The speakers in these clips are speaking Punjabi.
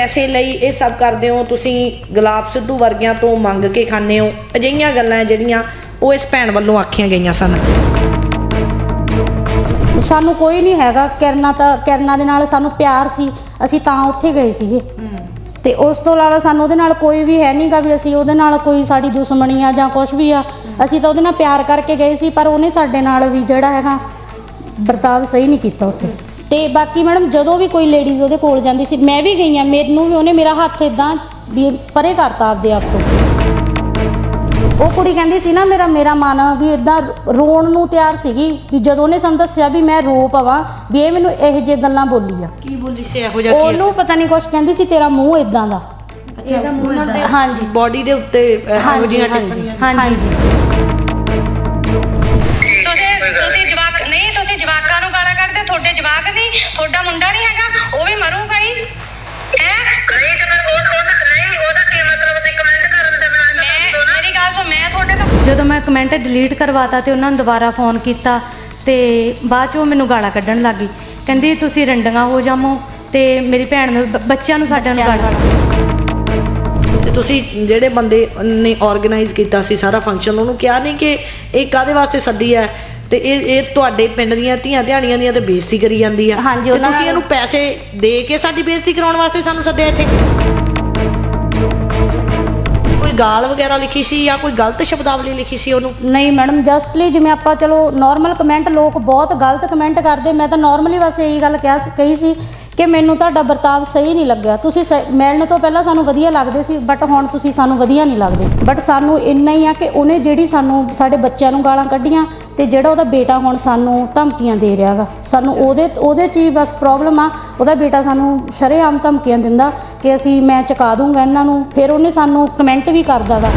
ਪੈਸੇ ਲਈ ਇਹ ਸਭ ਕਰਦੇ ਹੋ, ਤੁਸੀਂ ਗੁਲਾਬ ਸਿੱਧੂ ਵਰਗਿਆਂ ਤੋਂ ਮੰਗ ਕੇ ਖਾਂਦੇ ਹੋ। ਅਜਿਹੀਆਂ ਗੱਲਾਂ ਜਿਹੜੀਆਂ ਉਹ ਇਸ ਭੈਣ ਵੱਲੋਂ ਆਖੀਆਂ ਗਈਆਂ ਸਨ। ਸਾਨੂੰ ਕੋਈ ਨਹੀਂ ਹੈਗਾ। ਕਿਰਨਾ ਤਾਂ, ਕਿਰਨਾ ਦੇ ਨਾਲ ਸਾਨੂੰ ਪਿਆਰ ਸੀ। ਅਸੀਂ ਤਾਂ ਉੱਥੇ ਗਏ ਸੀਗੇ। ਤੇ ਉਸ ਤੋਂ ਇਲਾਵਾ ਸਾਨੂੰ ਉਹਦੇ ਨਾਲ ਕੋਈ ਵੀ ਹੈ ਨਹੀਂਗਾ ਵੀ ਅਸੀਂ ਉਹਦੇ ਨਾਲ ਕੋਈ ਸਾਡੀ ਦੁਸ਼ਮਣੀ ਆ ਜਾਂ ਕੁਝ ਵੀ ਆ। ਅਸੀਂ ਤਾਂ ਉਹਦੇ ਨਾਲ ਪਿਆਰ ਕਰਕੇ ਗਏ ਸੀ, ਪਰ ਉਹਨੇ ਸਾਡੇ ਨਾਲ ਵੀ ਜਿਹੜਾ ਹੈਗਾ, ਵਰਤਾਵ ਸਹੀ ਨਹੀਂ ਕੀਤਾ ਉੱਥੇ। ਤੇ ਬਾਕੀ ਮੈਡਮ ਜਦੋਂ ਵੀ ਕੋਈ ਲੇਡੀਜ਼ ਉਹਦੇ ਕੋਲ ਜਾਂਦੀ ਸੀ ਮੈਂ ਵੀ ਗਈ ਆ ਮੈਨੂੰ ਵੀ ਉਹਨੇ ਮੇਰਾ ਹੱਥ ਇਦਾਂ ਵੀ ਪਰੇ ਕਰਤਾ ਆਪਦੇ ਆਪ ਤੋਂ। ਉਹ ਕੁੜੀ ਕਹਿੰਦੀ ਸੀ ਨਾ ਮੇਰਾ ਮੇਰਾ ਮਨ ਵੀ ਇਦਾਂ ਰੋਣ ਨੂੰ ਤਿਆਰ ਸੀਗੀ ਵੀ ਜਦੋਂ ਉਹਨੇ ਸਾਨੂੰ ਦੱਸਿਆ ਵੀ ਮੈਂ ਰੋ ਪਵਾਂ ਵੀ ਇਹ ਮੈਨੂੰ ਇਹੋ ਜਿਹੇ ਗੱਲਾਂ ਬੋਲੀ ਆ। ਕੀ ਬੋਲੀ ਸੀ? ਇਹੋ ਜਿਹਾ ਕੀ ਉਹਨੂੰ ਪਤਾ ਨਹੀਂ ਕੁਛ ਕਹਿੰਦੀ ਸੀ ਤੇਰਾ ਮੂੰਹ ਇਦਾਂ ਦਾ। ਇਹਦਾ ਮੂੰਹ ਉਹਨਾਂ ਦੇ ਹਾਂਜੀ ਬਾਡੀ ਦੇ ਉੱਤੇ ਇਹੋ ਜਿਹੀਆਂ ਟਿੱਪਣੀਆਂ। ਹਾਂਜੀ। ਤੁਸੀਂ ਤੁਸੀਂ ਜਵਾਕ ਨਹੀਂ ਤੁਹਾਡਾ ਮੁੰਡਾ ਨਹੀਂ ਹੈਗਾ ਉਹ ਵੀ ਮਰੂਗਾ ਹੀ। ਹੈ? ਨਹੀਂ ਤੇ ਮੈਂ ਉਹ ਉਹ ਨਹੀਂ ਉਹਦਾ ਕੀ ਮਤਲਬ ਸੀ ਕਮੈਂਟ ਕਰਨ ਦੇ ਮੈਂ ਮੇਰੀ ਗੱਲ ਸੁਣ ਮੈਂ ਤੁਹਾਡੇ ਤੋਂ ਜਦੋਂ ਮੈਂ ਕਮੈਂਟ ਡਿਲੀਟ ਕਰਵਾਤਾ ਤੇ ਉਹਨਾਂ ਨੂੰ ਦੁਬਾਰਾ ਫੋਨ ਕੀਤਾ ਤੇ ਬਾਅਦ ਚ ਉਹ ਮੈਨੂੰ ਗਾਲਾਂ ਕੱਢਣ ਲੱਗੀ ਕਹਿੰਦੀ ਤੁਸੀਂ ਰੰਡੀਆਂ ਹੋ ਜਾਮੋ ਤੇ ਮੇਰੀ ਭੈਣ ਨੂੰ ਬ- ਬੱਚਿਆਂ ਨੂੰ ਸਾਡਿਆਂ ਨੂੰ ਗਾਲਾਂ ਤੇ ਤੁਸੀਂ ਜਿਹੜੇ ਬੰਦੇ ਨੇ ਆਰਗੇਨਾਈਜ਼ ਕੀਤਾ ਸੀ ਸਾਰਾ ਫੰਕਸ਼ਨ ਉਹਨੂੰ ਕਿਹਾ ਨਹੀਂ ਕਿ ਇਹ ਕਾਦੇ ਵਾਸਤੇ ਸੱਦੀ ਹੈ? ਤੇ ਇਹ ਇਹ ਤੁਹਾਡੇ ਪਿੰਡ ਦੀਆਂ ਧੀਆਂ ਧਿਆਣੀਆਂ ਦੀਆਂ ਤੇ ਬੇਇੱਜ਼ਤੀ ਕਰੀ ਜਾਂਦੀ ਆ। ਹਾਂਜੀ, ਤੇ ਉਹਨਾਂ ਤੁਸੀਂ ਨਾਲ- ਇਹਨੂੰ ਪੈਸੇ ਦੇ ਕੇ ਸਾਡੀ ਬੇਇੱਜ਼ਤੀ ਕਰਾਉਣ ਵਾਸਤੇ ਸਾਨੂੰ ਸੱਦਿਆ ਇੱਥੇ? ਕੋਈ ਗਾਲ ਵਗੈਰਾ ਲਿਖੀ ਸੀ ਜਾਂ ਕੋਈ ਗਲਤ ਸ਼ਬਦਾਵਲੀ ਲਿਖੀ ਸੀ ਉਹਨੂੰ? ਨਹੀਂ ਮੈਡਮ ਜਸਟਲੀ ਜਿਵੇਂ ਆਪਾਂ ਚਲੋ ਨਾਰਮਲ ਕਮੈਂਟ ਲੋਕ ਬਹੁਤ ਗਲਤ ਕਮੈਂਟ ਕਰਦੇ ਮੈਂ ਤਾਂ ਨਾਰਮਲੀ ਬਸ ਇਹੀ ਗੱਲ ਕਿਹਾ ਕਹੀ ਸੀ ਕਿ ਮੈਨੂੰ ਤੁਹਾਡਾ ਵਰਤਾਵ ਸਹੀ ਨਹੀਂ ਲੱਗਿਆ। ਤੁਸੀਂ ਸ- ਮਿਲਣ ਤੋਂ ਪਹਿਲਾਂ ਸਾਨੂੰ ਵਧੀਆ ਲੱਗਦੇ ਸੀ ਬਟ ਹੁਣ ਤੁਸੀਂ ਸਾਨੂੰ ਵਧੀਆ ਨਹੀਂ ਲੱਗਦੇ। ਬਟ ਸਾਨੂੰ ਇੰਨਾ ਹੀ ਆ ਕਿ ਉਹਨੇ ਜਿਹੜੀ ਸਾਨੂੰ ਸਾਡੇ ਬੱਚਿਆਂ ਨੂੰ ਗਾਲਾਂ ਕੱਢੀਆਂ ਤੇ ਜਿਹੜਾ ਉਹਦਾ ਬੇਟਾ ਹੁਣ ਸਾਨੂੰ ਧਮਕੀਆਂ ਦੇ ਰਿਹਾਗਾ ਸਾਨੂੰ ਉਹਦੇ ਉਹਦੇ 'ਚ ਹੀ ਬਸ ਪ੍ਰੋਬਲਮ ਆ ਉਹਦਾ ਬੇਟਾ ਸਾਨੂੰ ਸ਼ਰੇਆਮ ਧਮਕੀਆਂ ਦਿੰਦਾ ਕਿ ਅਸੀਂ ਮੈਂ ਚੁਕਾ ਦੂੰਗਾ ਇਹਨਾਂ ਨੂੰ ਫਿਰ ਉਹਨੇ ਸਾਨੂੰ ਕਮੈਂਟ ਵੀ ਕਰਦਾ ਵਾ।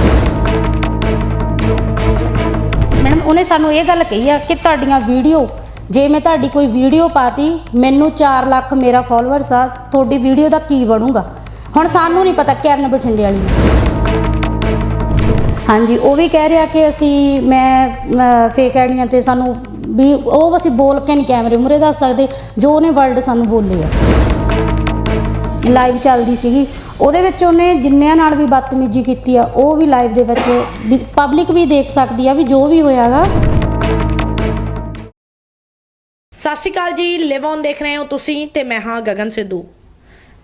ਮੈਡਮ ਉਹਨੇ ਸਾਨੂੰ ਇਹ ਗੱਲ ਕਹੀ ਆ ਕਿ ਤੁਹਾਡੀਆਂ ਵੀਡੀਓ ਜੇ ਮੈਂ ਤੁਹਾਡੀ ਕੋਈ ਵੀਡੀਓ ਪਾਤੀ ਮੈਨੂੰ 4 ਲੱਖ ਮੇਰਾ ਫਾਲੋਅਰਸ ਆ ਤੁਹਾਡੀ ਵੀਡੀਓ ਦਾ ਕੀ ਬਣੂਗਾ? ਹੁਣ ਸਾਨੂੰ ਨਹੀਂ ਪਤਾ ਕਿਰਨ ਬਠਿੰਡੇ ਵਾਲੀ। ਹਾਂਜੀ, ਉਹ ਵੀ ਕਹਿ ਰਿਹਾ ਕਿ ਅਸੀਂ, ਮੈਂ ਫੇਕ ਆਈਡੀਆਂ ਤੇ ਸਾਨੂੰ ਵੀ ਉਹ ਅਸੀਂ ਬੋਲ ਕੇ ਨਹੀਂ ਕੈਮਰੇ ਮੂਹਰੇ ਦੱਸ ਸਕਦੇ, ਜੋ ਉਹਨੇ ਵਰਡ ਸਾਨੂੰ ਬੋਲੇ ਆ। ਲਾਈਵ ਚੱਲਦੀ ਸੀਗੀ। ਉਹਦੇ ਵਿੱਚ ਉਹਨੇ ਜਿੰਨਿਆਂ ਨਾਲ ਵੀ ਬਦਤਮੀਜ਼ੀ ਕੀਤੀ ਆ, ਉਹ ਵੀ ਲਾਈਵ ਦੇ ਵਿੱਚ ਪਬਲਿਕ ਵੀ ਦੇਖ ਸਕਦੀ ਆ ਵੀ ਜੋ ਵੀ ਹੋਇਆਗਾ ਸਤਿ ਸ਼੍ਰੀ ਅਕਾਲ ਜੀ ਲਿਵ ਔਨ ਦੇਖ ਰਹੇ ਹੋ ਤੁਸੀਂ ਤੇ ਮੈਂ ਹਾਂ ਗਗਨ ਸਿੱਧੂ।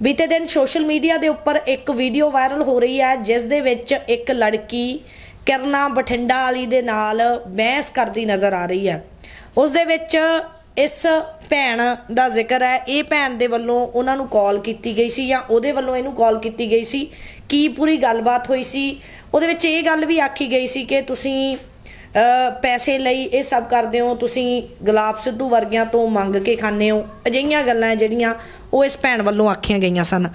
ਬੀਤੇ ਦਿਨ ਸੋਸ਼ਲ ਮੀਡੀਆ ਦੇ ਉੱਪਰ ਇੱਕ ਵੀਡੀਓ ਵਾਇਰਲ ਹੋ ਰਹੀ ਹੈ, ਜਿਸ ਦੇ ਵਿੱਚ ਇੱਕ ਲੜਕੀ ਕਿਰਨਾ ਬਠਿੰਡਾ ਵਾਲੀ ਦੇ ਨਾਲ ਬਹਿਸ ਕਰਦੀ ਨਜ਼ਰ ਆ ਰਹੀ ਹੈ। ਉਸ ਦੇ ਵਿੱਚ ਇਸ ਭੈਣ ਦਾ ਜ਼ਿਕਰ ਹੈ। ਇਹ ਭੈਣ ਦੇ ਵੱਲੋਂ ਉਹਨਾਂ ਨੂੰ ਕਾਲ ਕੀਤੀ ਗਈ ਸੀ ਜਾਂ ਉਹਦੇ ਵੱਲੋਂ ਇਹਨੂੰ ਕਾਲ ਕੀਤੀ ਗਈ ਸੀ, ਕੀ ਪੂਰੀ ਗੱਲਬਾਤ ਹੋਈ ਸੀ? ਉਹਦੇ ਵਿੱਚ ਇਹ ਗੱਲ ਵੀ ਆਖੀ ਗਈ ਸੀ ਕਿ ਤੁਸੀਂ ਪੈਸੇ ਲਈ ਇਹ ਸਭ ਕਰਦੇ ਹੋ, ਤੁਸੀਂ ਗੁਲਾਬ ਸਿੱਧੂ ਵਰਗਿਆਂ ਤੋਂ ਮੰਗ ਕੇ ਖਾਂਦੇ ਹੋ। ਅਜਿਹੀਆਂ ਗੱਲਾਂ ਜਿਹੜੀਆਂ ਉਹ ਇਸ ਭੈਣ ਵੱਲੋਂ ਆਖੀਆਂ ਗਈਆਂ ਸਨ।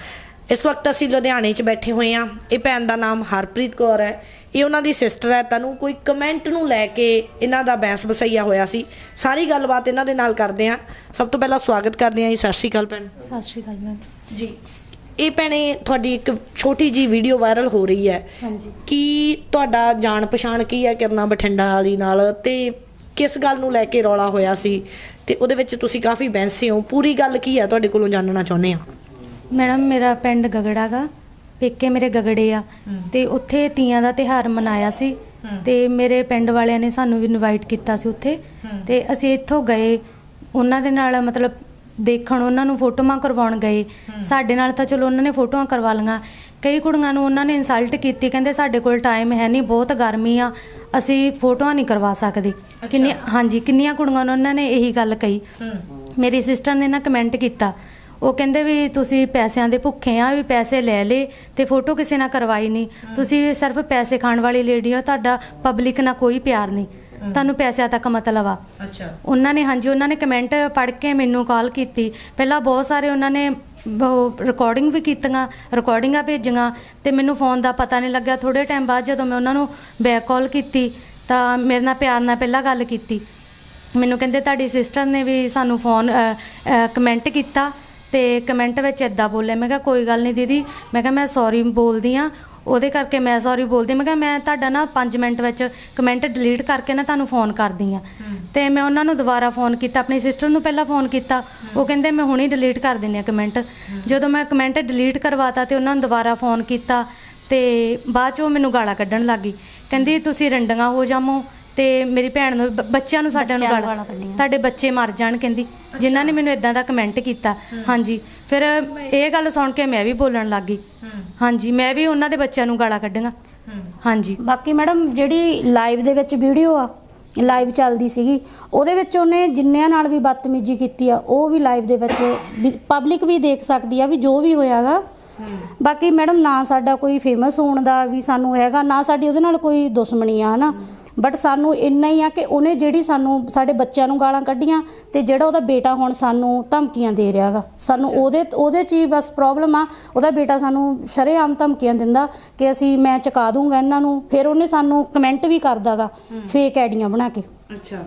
ਇਸ ਵਕਤ ਅਸੀਂ ਲੁਧਿਆਣੇ 'ਚ ਬੈਠੇ ਹੋਏ ਹਾਂ। ਇਹ ਭੈਣ ਦਾ ਨਾਮ ਹਰਪ੍ਰੀਤ ਕੌਰ ਹੈ। ਇਹ ਉਹਨਾਂ ਦੀ ਸਿਸਟਰ ਹੈ। ਤੈਨੂੰ ਕੋਈ ਕਮੈਂਟ ਨੂੰ ਲੈ ਕੇ ਇਹਨਾਂ ਦਾ ਬੈਂਸ ਬਸਈਆ ਹੋਇਆ ਸੀ। ਸਾਰੀ ਗੱਲਬਾਤ ਇਹਨਾਂ ਦੇ ਨਾਲ ਕਰਦੇ ਹਾਂ। ਸਭ ਤੋਂ ਪਹਿਲਾਂ ਸਵਾਗਤ ਕਰਦੇ ਹਾਂ ਜੀ। ਸਤਿ ਸ਼੍ਰੀ ਅਕਾਲ ਭੈਣ। ਸਤਿ ਸ਼੍ਰੀ ਅਕਾਲ ਮੈਮ ਜੀ। ਇਹ ਭੈਣੇ ਤੁਹਾਡੀ ਇੱਕ ਛੋਟੀ ਜੀ ਵੀਡੀਓ ਵਾਇਰਲ ਹੋ ਰਹੀ ਹੈ। ਹਾਂਜੀ। ਕੀ ਤੁਹਾਡਾ ਜਾਣ ਪਛਾਣ ਕੀ ਹੈ ਕਿਰਨਾ ਬਠਿੰਡਾ ਵਾਲੀ ਨਾਲ? ਤੇ ਕਿਸ ਗੱਲ ਨੂੰ ਲੈ ਕੇ ਰੌਲਾ ਹੋਇਆ ਸੀ? ਤੇ ਉਹਦੇ ਵਿੱਚ ਤੁਸੀਂ ਕਾਫੀ ਬੈਂਸੇ ਹੋ ਪੂਰੀ ਗੱਲ ਕੀ ਹੈ ਤੁਹਾਡੇ ਕੋਲੋਂ ਜਾਣਨਾ ਚਾਹੁੰਦੇ ਆ? ਮੈਡਮ ਮੇਰਾ ਪਿੰਡ ਗਗੜਾ ਗਾ ਪੇਕੇ ਮੇਰੇ ਗਗੜੇ ਆ ਤੇ ਉੱਥੇ ਤੀਆਂ ਦਾ ਤਿਹਾਰ ਮਨਾਇਆ ਸੀ ਤੇ ਮੇਰੇ ਪਿੰਡ ਵਾਲਿਆਂ ਨੇ ਸਾਨੂੰ ਵੀ ਇਨਵਾਈਟ ਕੀਤਾ ਸੀ ਉੱਥੇ ਤੇ ਅਸੀਂ ਇੱਥੋਂ ਗਏ ਉਹਨਾਂ ਦੇ ਨਾਲ ਮਤਲਬ ਦੇਖਣ ਉਹਨਾਂ ਨੂੰ ਫੋਟੋਆਂ ਕਰਵਾਉਣ ਗਏ ਸਾਡੇ ਨਾਲ ਤਾਂ ਚਲੋ ਉਹਨਾਂ ਨੇ ਫੋਟੋਆਂ ਕਰਵਾ ਲਈਆਂ ਕਈ ਕੁੜੀਆਂ ਨੂੰ ਉਹਨਾਂ ਨੇ ਇਨਸਲਟ ਕੀਤੀ ਕਹਿੰਦੇ ਸਾਡੇ ਕੋਲ ਟਾਈਮ ਹੈ ਨਹੀਂ ਬਹੁਤ ਗਰਮੀ ਆ ਅਸੀਂ ਫੋਟੋਆਂ ਨਹੀਂ ਕਰਵਾ ਸਕਦੇ। ਕਿੰਨੀ ਹਾਂਜੀ ਕਿੰਨੀਆਂ ਕੁੜੀਆਂ ਨੂੰ ਉਹਨਾਂ ਨੇ ਇਹੀ ਗੱਲ ਕਹੀ। ਮੇਰੀ ਸਿਸਟਰ ਨੇ ਨਾ ਕਮੈਂਟ ਕੀਤਾ ਉਹ ਕਹਿੰਦੇ ਵੀ ਤੁਸੀਂ ਪੈਸਿਆਂ ਦੇ ਭੁੱਖੇ ਆ ਵੀ ਪੈਸੇ ਲੈ ਲੇ ਤੇ ਫੋਟੋ ਕਿਸੇ ਨਾਲ ਕਰਵਾਈ ਨਹੀਂ। ਤੁਸੀਂ ਸਿਰਫ ਪੈਸੇ ਖਾਣ ਵਾਲੀ ਲੇਡੀ ਹੋ ਤੁਹਾਡਾ ਪਬਲਿਕ ਨਾਲ ਕੋਈ ਪਿਆਰ ਨਹੀਂ। ਤੁਹਾਨੂੰ ਪੈਸਿਆਂ ਤੱਕ ਮਤਲਬ ਆ। ਅੱਛਾ। ਉਹਨਾਂ ਨੇ ਹਾਂਜੀ ਉਹਨਾਂ ਨੇ ਕਮੈਂਟ ਪੜ੍ਹ ਕੇ ਮੈਨੂੰ ਕਾਲ ਕੀਤੀ। ਪਹਿਲਾਂ ਬਹੁਤ ਸਾਰੇ ਉਹਨਾਂ ਨੇ ਰਿਕਾਰਡਿੰਗ ਵੀ ਕੀਤੀਆਂ ਰਿਕਾਰਡਿੰਗਾਂ ਭੇਜੀਆਂ ਤੇ ਮੈਨੂੰ ਫੋਨ ਦਾ ਪਤਾ ਨਹੀਂ ਲੱਗਿਆ। ਥੋੜੇ ਟਾਈਮ ਬਾਅਦ ਜਦੋਂ ਮੈਂ ਉਹਨਾਂ ਨੂੰ ਬੈਕ ਕਾਲ ਕੀਤੀ, ਤਾਂ ਮੇਰੇ ਨਾਲ ਪਿਆਰ ਨਾਲ ਪਹਿਲਾਂ ਗੱਲ ਕੀਤੀ। ਮੈਨੂੰ ਕਹਿੰਦੇ ਤੁਹਾਡੀ ਸਿਸਟਰ ਨੇ ਵੀ ਸਾਨੂੰ ਫੋਨ ਕਮੈਂਟ ਕੀਤਾ ਤੇ ਕਮੈਂਟ ਵਿੱਚ ਇਦਾਂ ਬੋਲਿਆ। ਮੈਂ ਕਿਹਾ, ਕੋਈ ਗੱਲ ਨਹੀਂ ਦੀਦੀ। ਮੈਂ ਕਿਹਾ, ਮੈਂ ਸੌਰੀ ਬੋਲਦੀ ਆ। ਉਹਦੇ ਕਰਕੇ ਮੈਂ ਸੌਰੀ ਬੋਲਦੀ ਮੈਂ ਕਿਹਾ ਮੈਂ ਤੁਹਾਡਾ ਨਾ 5 ਮਿੰਟ ਵਿੱਚ ਕਮੈਂਟ ਡਿਲੀਟ ਕਰਕੇ ਨਾ ਤੁਹਾਨੂੰ ਫੋਨ ਕਰਦੀ ਆ ਤੇ ਮੈਂ ਉਹਨਾਂ ਨੂੰ ਦੁਬਾਰਾ ਫੋਨ ਕੀਤਾ ਆਪਣੀ ਸਿਸਟਰ ਨੂੰ ਪਹਿਲਾਂ ਫੋਨ ਕੀਤਾ। ਉਹ ਕਹਿੰਦੇ ਮੈਂ ਹੁਣੇ ਡਿਲੀਟ ਕਰ ਦਿੰਦੀ ਆ ਕਮੈਂਟ ਜਦੋਂ ਮੈਂ ਕਮੈਂਟ ਡਿਲੀਟ ਕਰਵਾਤਾ ਤੇ ਉਹਨਾਂ ਨੂੰ ਦੁਬਾਰਾ ਫੋਨ ਕੀਤਾ ਤੇ ਬਾਅਦ ਚ ਉਹ ਮੈਨੂੰ ਗਾਲਾਂ ਕੱਢਣ ਲੱਗੀ ਕਹਿੰਦੀ ਤੁਸੀਂ ਰੰਡੀਆਂ ਹੋ ਜਾਮੋ ਤੇ ਮੇਰੀ ਭੈਣ ਨੂੰ ਬ- ਬੱਚਿਆਂ ਨੂੰ ਸਾਡਿਆਂ ਨੂੰ ਗਾਲਾਂ। ਤੁਹਾਡੇ ਬੱਚੇ ਮਰ ਜਾਣ ਕਹਿੰਦੀ ਜਿਨ੍ਹਾਂ ਨੇ ਮੈਨੂੰ ਇਦਾਂ ਦਾ ਕਮੈਂਟ ਕੀਤਾ। ਹਾਂਜੀ। ਫਿਰ ਇਹ ਗੱਲ ਸੁਣ ਕੇ ਮੈਂ ਵੀ ਬੋਲਣ ਲੱਗ ਗਈ। ਹਾਂਜੀ ਮੈਂ ਵੀ ਉਹਨਾਂ ਦੇ ਬੱਚਿਆਂ ਨੂੰ ਗਾਲਾਂ ਕੱਢੀਆਂ। ਹਾਂਜੀ। ਬਾਕੀ ਮੈਡਮ ਜਿਹੜੀ ਲਾਈਵ ਦੇ ਵਿੱਚ ਵੀਡੀਓ ਆ ਲਾਈਵ ਚੱਲਦੀ ਸੀਗੀ ਉਹਦੇ ਵਿੱਚ ਉਹਨੇ ਜਿੰਨਿਆਂ ਨਾਲ ਵੀ ਬਦਤਮੀਜ਼ੀ ਕੀਤੀ ਆ ਉਹ ਵੀ ਲਾਈਵ ਦੇ ਵਿੱਚ ਪਬਲਿਕ ਵੀ ਦੇਖ ਸਕਦੀ ਆ ਵੀ ਜੋ ਵੀ ਹੋਇਆਗਾ। ਬਾਕੀ ਮੈਡਮ ਨਾ ਸਾਡਾ ਕੋਈ ਫੇਮਸ ਹੋਣ ਦਾ ਵੀ ਸਾਨੂੰ ਹੈਗਾ ਨਾ ਸਾਡੀ ਉਹਦੇ ਨਾਲ ਕੋਈ ਦੁਸ਼ਮਣੀ ਆ ਹਨਾ। ਬਟ ਸਾਨੂੰ ਇੰਨਾ ਹੀ ਆ ਕਿ ਉਹਨੇ ਜਿਹੜੀ ਸਾਨੂੰ ਸਾਡੇ ਬੱਚਿਆਂ ਨੂੰ ਗਾਲਾਂ ਕੱਢੀਆਂ ਤੇ ਜਿਹੜਾ ਉਹਦਾ ਬੇਟਾ ਹੁਣ ਸਾਨੂੰ ਧਮਕੀਆਂ ਦੇ ਰਿਹਾਗਾ। ਸਾਨੂੰ ਉਹਦੇ ਉਹਦੇ 'ਚ ਹੀ ਬਸ ਪ੍ਰੋਬਲਮ ਆ। ਉਹਦਾ ਬੇਟਾ ਸਾਨੂੰ ਸ਼ਰੇਆਮ ਧਮਕੀਆਂ ਦਿੰਦਾ ਕਿ ਅਸੀਂ ਮੈਂ ਚੁਕਾ ਦੂੰਗਾ ਇਹਨਾਂ ਨੂੰ। ਫਿਰ ਉਹਨੇ ਸਾਨੂੰ ਕਮੈਂਟ ਵੀ ਕਰਦਾਗਾ ਫੇਕ ਆਈਡੀਆਂ ਬਣਾ ਕੇ। ਅੱਛਾ।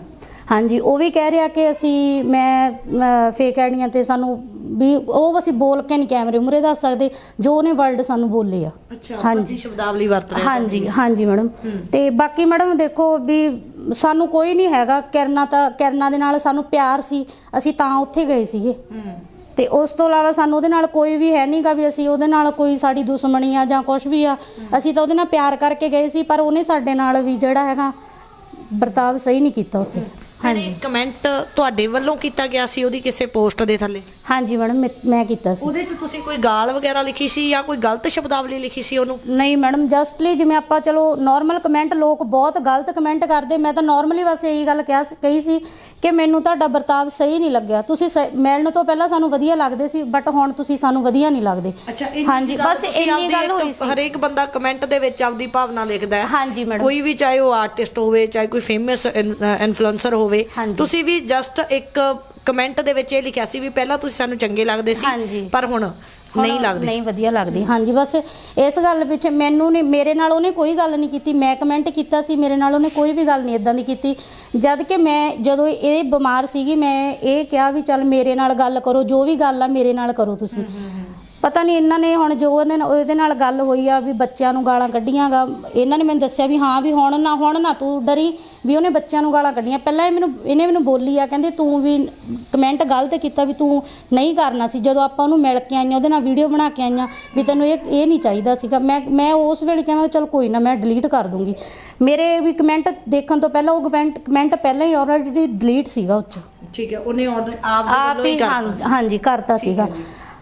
ਹਾਂਜੀ ਉਹ ਵੀ ਕਹਿ ਰਿਹਾ ਕਿ ਅਸੀਂ ਮੈਂ ਫੇਕ ਆਈਡੀਆਂ ਤੇ ਸਾਨੂੰ ਵੀ ਉਹ ਅਸੀਂ ਬੋਲ ਕੇ ਨਹੀਂ ਕੈਮਰੇ ਮੂਹਰੇ ਦੱਸ ਸਕਦੇ ਜੋ ਉਹਨੇ ਵਰਲਡ ਸਾਨੂੰ ਬੋਲੇ ਆ। ਅੱਛਾ ਹਾਂਜੀ। ਸ਼ਬਦਾਵਲੀ ਵਰਤ ਰਿਹਾ ਹਾਂਜੀ ਹਾਂਜੀ ਮੈਡਮ। ਤੇ ਬਾਕੀ ਮੈਡਮ ਦੇਖੋ ਵੀ ਸਾਨੂੰ ਕੋਈ ਨਹੀਂ ਹੈਗਾ ਕਿਰਨਾ ਤਾਂ ਕਿਰਨਾ ਦੇ ਨਾਲ ਸਾਨੂੰ ਪਿਆਰ ਸੀ ਅਸੀਂ ਤਾਂ ਉੱਥੇ ਗਏ ਸੀਗੇ। ਤੇ ਉਸ ਤੋਂ ਇਲਾਵਾ ਸਾਨੂੰ ਉਹਦੇ ਨਾਲ ਕੋਈ ਵੀ ਹੈ ਨਹੀਂਗਾ ਵੀ ਅਸੀਂ ਉਹਦੇ ਨਾਲ ਕੋਈ ਸਾਡੀ ਦੁਸ਼ਮਣੀ ਆ ਜਾਂ ਕੁਝ ਵੀ ਆ ਅਸੀਂ ਤਾਂ ਉਹਦੇ ਨਾਲ ਪਿਆਰ ਕਰਕੇ ਗਏ ਸੀ ਪਰ ਉਹਨੇ ਸਾਡੇ ਨਾਲ ਵੀ ਜਿਹੜਾ ਹੈਗਾ ਵਰਤਾਵ ਸਹੀ ਨਹੀਂ ਕੀਤਾ ਉੱਥੇ। ਹਾਂਜੀ। ਕਮੈਂਟ ਤੁਹਾਡੇ ਵੱਲੋਂ ਕੀਤਾ ਗਿਆ ਸੀ ਉਹਦੀ ਕਿਸੇ ਪੋਸਟ ਦੇ ਥੱਲੇ? ਹਾਂਜੀ ਮੈਡਮ ਮੈਂ- ਮੈਂ ਕੀਤਾ ਸੀ। ਉਹਦੇ 'ਚ ਤੁਸੀਂ ਕੋਈ ਗਾਲ ਵਗੈਰਾ ਲਿਖੀ ਸੀ ਜਾਂ ਕੋਈ ਗਲਤ ਸ਼ਬਦਾਵਲੀ ਲਿਖੀ ਸੀ ਉਹਨੂੰ? ਨਹੀਂ ਮੈਡਮ ਜਸਟਲੀ ਜਿਵੇਂ ਆਪਾਂ ਚਲੋ ਨਾਰਮਲ ਕਮੈਂਟ ਲੋਕ ਬਹੁਤ ਗਲਤ ਕਮੈਂਟ ਕਰਦੇ ਮੈਂ ਤਾਂ ਨਾਰਮਲੀ ਬਸ ਇਹੀ ਗੱਲ ਕਿਹਾ ਕਹੀ ਸੀ ਕਿ ਮੈਨੂੰ ਤੁਹਾਡਾ ਵਰਤਾਵ ਸਹੀ ਨਹੀਂ ਲੱਗਿਆ। ਤੁਸੀਂ ਸ- ਮਿਲਣ ਤੋਂ ਪਹਿਲਾਂ ਸਾਨੂੰ ਵਧੀਆ ਲੱਗਦੇ ਸੀ ਬਟ ਹੁਣ ਤੁਸੀਂ ਸਾਨੂੰ ਵਧੀਆ ਨਹੀਂ ਲੱਗਦੇ। ਹਾਂਜੀ ਬਸ ਇੰਨੀ ਗੱਲ ਹੋਈ ਸੀ। ਹਰੇਕ ਬੰਦਾ ਕਮੈਂਟ ਦੇ ਵਿੱਚ ਆਪਦੀ ਭਾਵਨਾ ਲਿਖਦਾ ਹੈ। ਹਾਂਜੀ ਮੈਡਮ। ਕੋਈ ਵੀ ਚਾਹੇ ਉਹ ਆਰਟਿਸਟ ਹੋਵੇ ਚਾਹੇ ਕੋਈ ਫੇਮਸ ਇਨਫਲੂਐਂਸਰ ਹੋਵੇ ਹਾਂਜੀ। ਤੁਸੀਂ ਵੀ ਜਸਟ ਇੱਕ ਕਮੈਂਟ ਦੇ ਵਿੱਚ ਇਹ ਲਿਖਿਆ ਸੀ ਵੀ ਪਹਿਲਾਂ ਤੁਸੀਂ ਸਾਨੂੰ ਚੰਗੇ ਲੱਗਦੇ ਸੀ। ਪਰ ਹੁਣ ਨਹੀਂ ਲੱਗਦੇ। ਨਹੀਂ ਵਧੀਆ ਲੱਗਦੀ। ਹਾਂਜੀ ਬਸ ਇਸ ਗੱਲ ਪਿੱਛੇ ਮੈਨੂੰ ਨਹੀਂ ਮੇਰੇ ਨਾਲ ਉਹਨੇ ਕੋਈ ਗੱਲ ਨਹੀਂ ਕੀਤੀ। ਮੈਂ ਕਮੈਂਟ ਕੀਤਾ ਸੀ ਮੇਰੇ ਨਾਲ ਉਹਨੇ ਕੋਈ ਵੀ ਗੱਲ ਨਹੀਂ ਇਦਾਂ ਦੀ ਕੀਤੀ। ਜਦ ਕਿ ਮੈਂ ਜਦੋਂ ਇਹ ਬਿਮਾਰ ਸੀਗੀ ਮੈਂ ਇਹ ਕਿਹਾ ਵੀ ਚੱਲ ਮੇਰੇ ਨਾਲ ਗੱਲ ਕਰੋ ਜੋ ਵੀ ਗੱਲ ਆ ਮੇਰੇ ਨਾਲ ਕਰੋ ਤੁਸੀਂ। ਪਤਾ ਨਹੀਂ ਇਹਨਾਂ ਨੇ ਹੁਣ ਜੋ ਉਹਦੇ ਨਾਲ ਉਹਦੇ ਨਾਲ ਗੱਲ ਹੋਈ ਆ ਵੀ ਬੱਚਿਆਂ ਨੂੰ ਗਾਲਾਂ ਕੱਢੀਆਂਗਾ ਇਹਨਾਂ ਨੇ ਮੈਨੂੰ ਦੱਸਿਆ ਵੀ ਹਾਂ ਵੀ ਹੁਣ ਨਾ ਹੁਣ ਨਾ ਤੂੰ ਡਰੀ ਵੀ ਉਹਨੇ ਬੱਚਿਆਂ ਨੂੰ ਗਾਲਾਂ ਕੱਢੀਆਂ। ਪਹਿਲਾਂ ਇਹ ਮੈਨੂੰ ਇਹਨੇ ਮੈਨੂੰ ਬੋਲੀ ਆ ਕਹਿੰਦੇ ਤੂੰ ਵੀ ਕਮੈਂਟ ਗਲਤ ਕੀਤਾ ਵੀ ਤੂੰ ਨਹੀਂ ਕਰਨਾ ਸੀ। ਜਦੋਂ ਆਪਾਂ ਉਹਨੂੰ ਮਿਲ ਕੇ ਆਈਆਂ ਉਹਦੇ ਨਾਲ ਵੀਡੀਓ ਬਣਾ ਕੇ ਆਈਆਂ ਵੀ ਤੈਨੂੰ ਇਹ ਇਹ ਨਹੀਂ ਚਾਹੀਦਾ ਸੀਗਾ। ਮੈਂ ਮੈਂ ਉਸ ਵੇਲੇ ਕਿਹਾ ਚਲ ਕੋਈ ਨਾ ਮੈਂ ਡਿਲੀਟ ਕਰ ਦੂੰਗੀ। ਮੇਰੇ ਵੀ ਕਮੈਂਟ ਦੇਖਣ ਤੋਂ ਪਹਿਲਾਂ ਉਹ ਕਮੈਂਟ ਕਮੈਂਟ ਪਹਿਲਾਂ ਹੀ ਆਲਰੇਡੀ ਡਿਲੀਟ ਸੀਗਾ ਉਹ 'ਚ। ਠੀਕ ਹੈ ਉਹਨੇ ਆਪ ਆਪ ਹਾਂ- ਹਾਂਜੀ ਕਰਤਾ ਸੀਗਾ।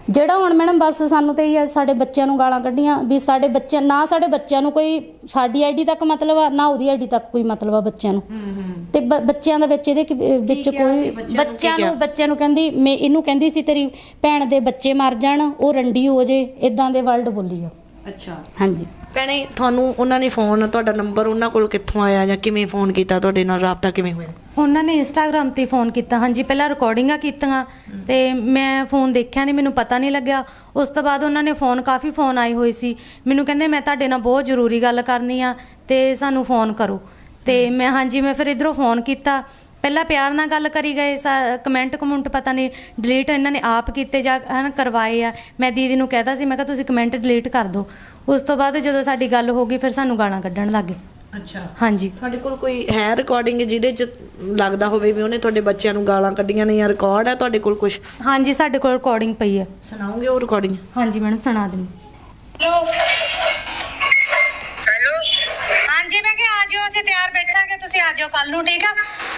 ਜਿਹੜਾ ਹੁਣ ਮੈਡਮ ਬਸ ਸਾਨੂੰ ਤੇ ਹੀ ਆ ਸਾਡੇ ਬੱਚਿਆਂ ਨੂੰ ਗਾਲਾਂ ਕੱਢੀਆਂ ਵੀ ਸਾਡੇ ਬੱਚੇ ਨਾ ਸਾਡੇ ਬੱਚਿਆਂ ਨੂੰ ਕੋਈ ਸਾਡੀ ਆਈਡੀ ਤੱਕ ਮਤਲਬ ਆ ਨਾ ਉਹਦੀ ਆਈਡੀ ਤੱਕ ਕੋਈ ਮਤਲਬ ਆ ਬੱਚਿਆਂ ਨੂੰ ਤੇ ਬ- ਬੱਚਿਆਂ ਦਾ ਵਿੱਚ ਇਹਦੇ ਕੀ- ਵਿੱਚ ਕਿਹਾ ਕੋਈ ਬੱਚਿਆਂ ਨੂੰ? ਕੀ ਬੱਚਿਆਂ? ਨੂੰ ਬੱਚਿਆਂ ਨੂੰ ਕਹਿੰਦੀ ਮੈਂ ਇਹਨੂੰ ਕਹਿੰਦੀ ਸੀ ਤੇਰੀ ਭੈਣ ਦੇ ਬੱਚੇ ਮਰ ਜਾਣ ਉਹ ਰੰਡੀ ਹੋ ਜੇ ਇਦਾਂ ਦੇ ਵਰਡ ਬੋਲੀ ਆ ਅੱਛਾ। ਹਾਂਜੀ। ਭੈਣੇ ਤੁਹਾਨੂੰ ਉਹਨਾਂ ਨੇ ਫੋਨ ਤੁਹਾਡਾ ਨੰਬਰ ਉਹਨਾਂ ਕੋਲ ਕਿੱਥੋਂ ਆਇਆ ਜਾਂ ਕਿਵੇਂ ਫੋਨ ਕੀਤਾ ਤੁਹਾਡੇ ਨਾਲ ਰਾਬਤਾ ਕਿਵੇਂ ਹੋਇਆ? ਉਹਨਾਂ ਨੇ ਇੰਸਟਾਗ੍ਰam ਤੇ ਫੋਨ ਕੀਤਾ ਹਾਂਜੀ ਪਹਿਲਾਂ ਰਿਕਾਰਡਿੰਗਾਂ ਕੀਤੀਆਂ ਤੇ ਮੈਂ ਫੋਨ ਦੇਖਿਆ ਨਹੀਂ ਮੈਨੂੰ ਪਤਾ ਨਹੀਂ ਲੱਗਿਆ। ਉਸ ਤੋਂ ਬਾਅਦ ਉਹਨਾਂ ਨੇ ਫੋਨ ਕਾਫੀ ਫੋਨ ਆਏ ਹੋਏ ਸੀ। ਮੈਨੂੰ ਕਹਿੰਦੇ ਮੈਂ ਤੁਹਾਡੇ ਨਾਲ ਬਹੁਤ ਜ਼ਰੂਰੀ ਗੱਲ ਕਰਨੀ ਆ ਤੇ ਸਾਨੂੰ ਫੋਨ ਕਰੋ। ਤੇ ਮੈਂ ਹਾਂਜੀ ਮੈਂ ਫਿਰ ਇਧਰੋਂ ਫੋਨ ਕੀਤਾ। ਪਹਿਲਾਂ ਪਿਆਰ ਨਾਲ ਗੱਲ ਕਰੀ ਗਏ ਕਮੈਂਟ ਕਮੈਂਟ ਪਤਾ ਨਹੀਂ ਡਿਲੀਟ ਇਹਨਾਂ ਨੇ ਆਪ ਕੀਤੇ ਜਾਂ ਹਨ ਕਰਵਾਏ ਆ। ਮੈਂ ਦੀਦੀ ਨੂੰ ਕਹਿਤਾ ਸੀ ਮੈਂ ਕਿਹਾ ਤੁਸੀਂ ਕਮੈਂਟ ਡਿਲੀਟ ਕਰ ਦਿਓ ਉਸ ਤੋਂ ਬਾਅਦ ਜਦੋਂ ਸਾਡੀ ਗੱਲ ਹੋ ਗਈ ਫਿਰ ਸਾਨੂੰ ਗਾਲਾਂ ਕੱਢਣ ਲੱਗ ਗਏ। ਅੱਛਾ। ਹਾਂਜੀ। ਤੁਹਾਡੇ ਕੋਲ ਕੋਈ ਹੈ ਰਿਕਾਰਡਿੰਗ ਜਿਹਦੇ ਚ ਲੱਗਦਾ ਹੋਵੇ ਵੀ ਉਹਨੇ ਤੁਹਾਡੇ ਬੱਚਿਆਂ ਨੂੰ ਗਾਲਾਂ ਕੱਢੀਆਂ ਨੇ ਜਾਂ ਰਿਕਾਰਡ ਹੈ ਤੁਹਾਡੇ ਕੋਲ ਕੁਝ ਹਾਂਜੀ ਸਾਡੇ ਕੋਲ ਰਿਕਾਰਡਿੰਗ ਪਈ ਹੈ ਸੁਣਾਓਗੇ ਉਹ ਰਿਕਾਰਡਿੰਗ ਹਾਂਜੀ ਮੈਡਮ ਸੁਣਾ ਦਿੰਦੀ ਹੈਲੋ ਹੈਲੋ ਹਾਂਜੀ ਮੈਂ ਕਿਹਾ ਆ ਜਾਓ ਅਸੀਂ ਤਿਆਰ ਬੈਠਾਂਗੇ ਤੁਸੀਂ ਆ ਜਾਓ ਕੱਲ ਨੂੰ ਠੀਕ ਆ?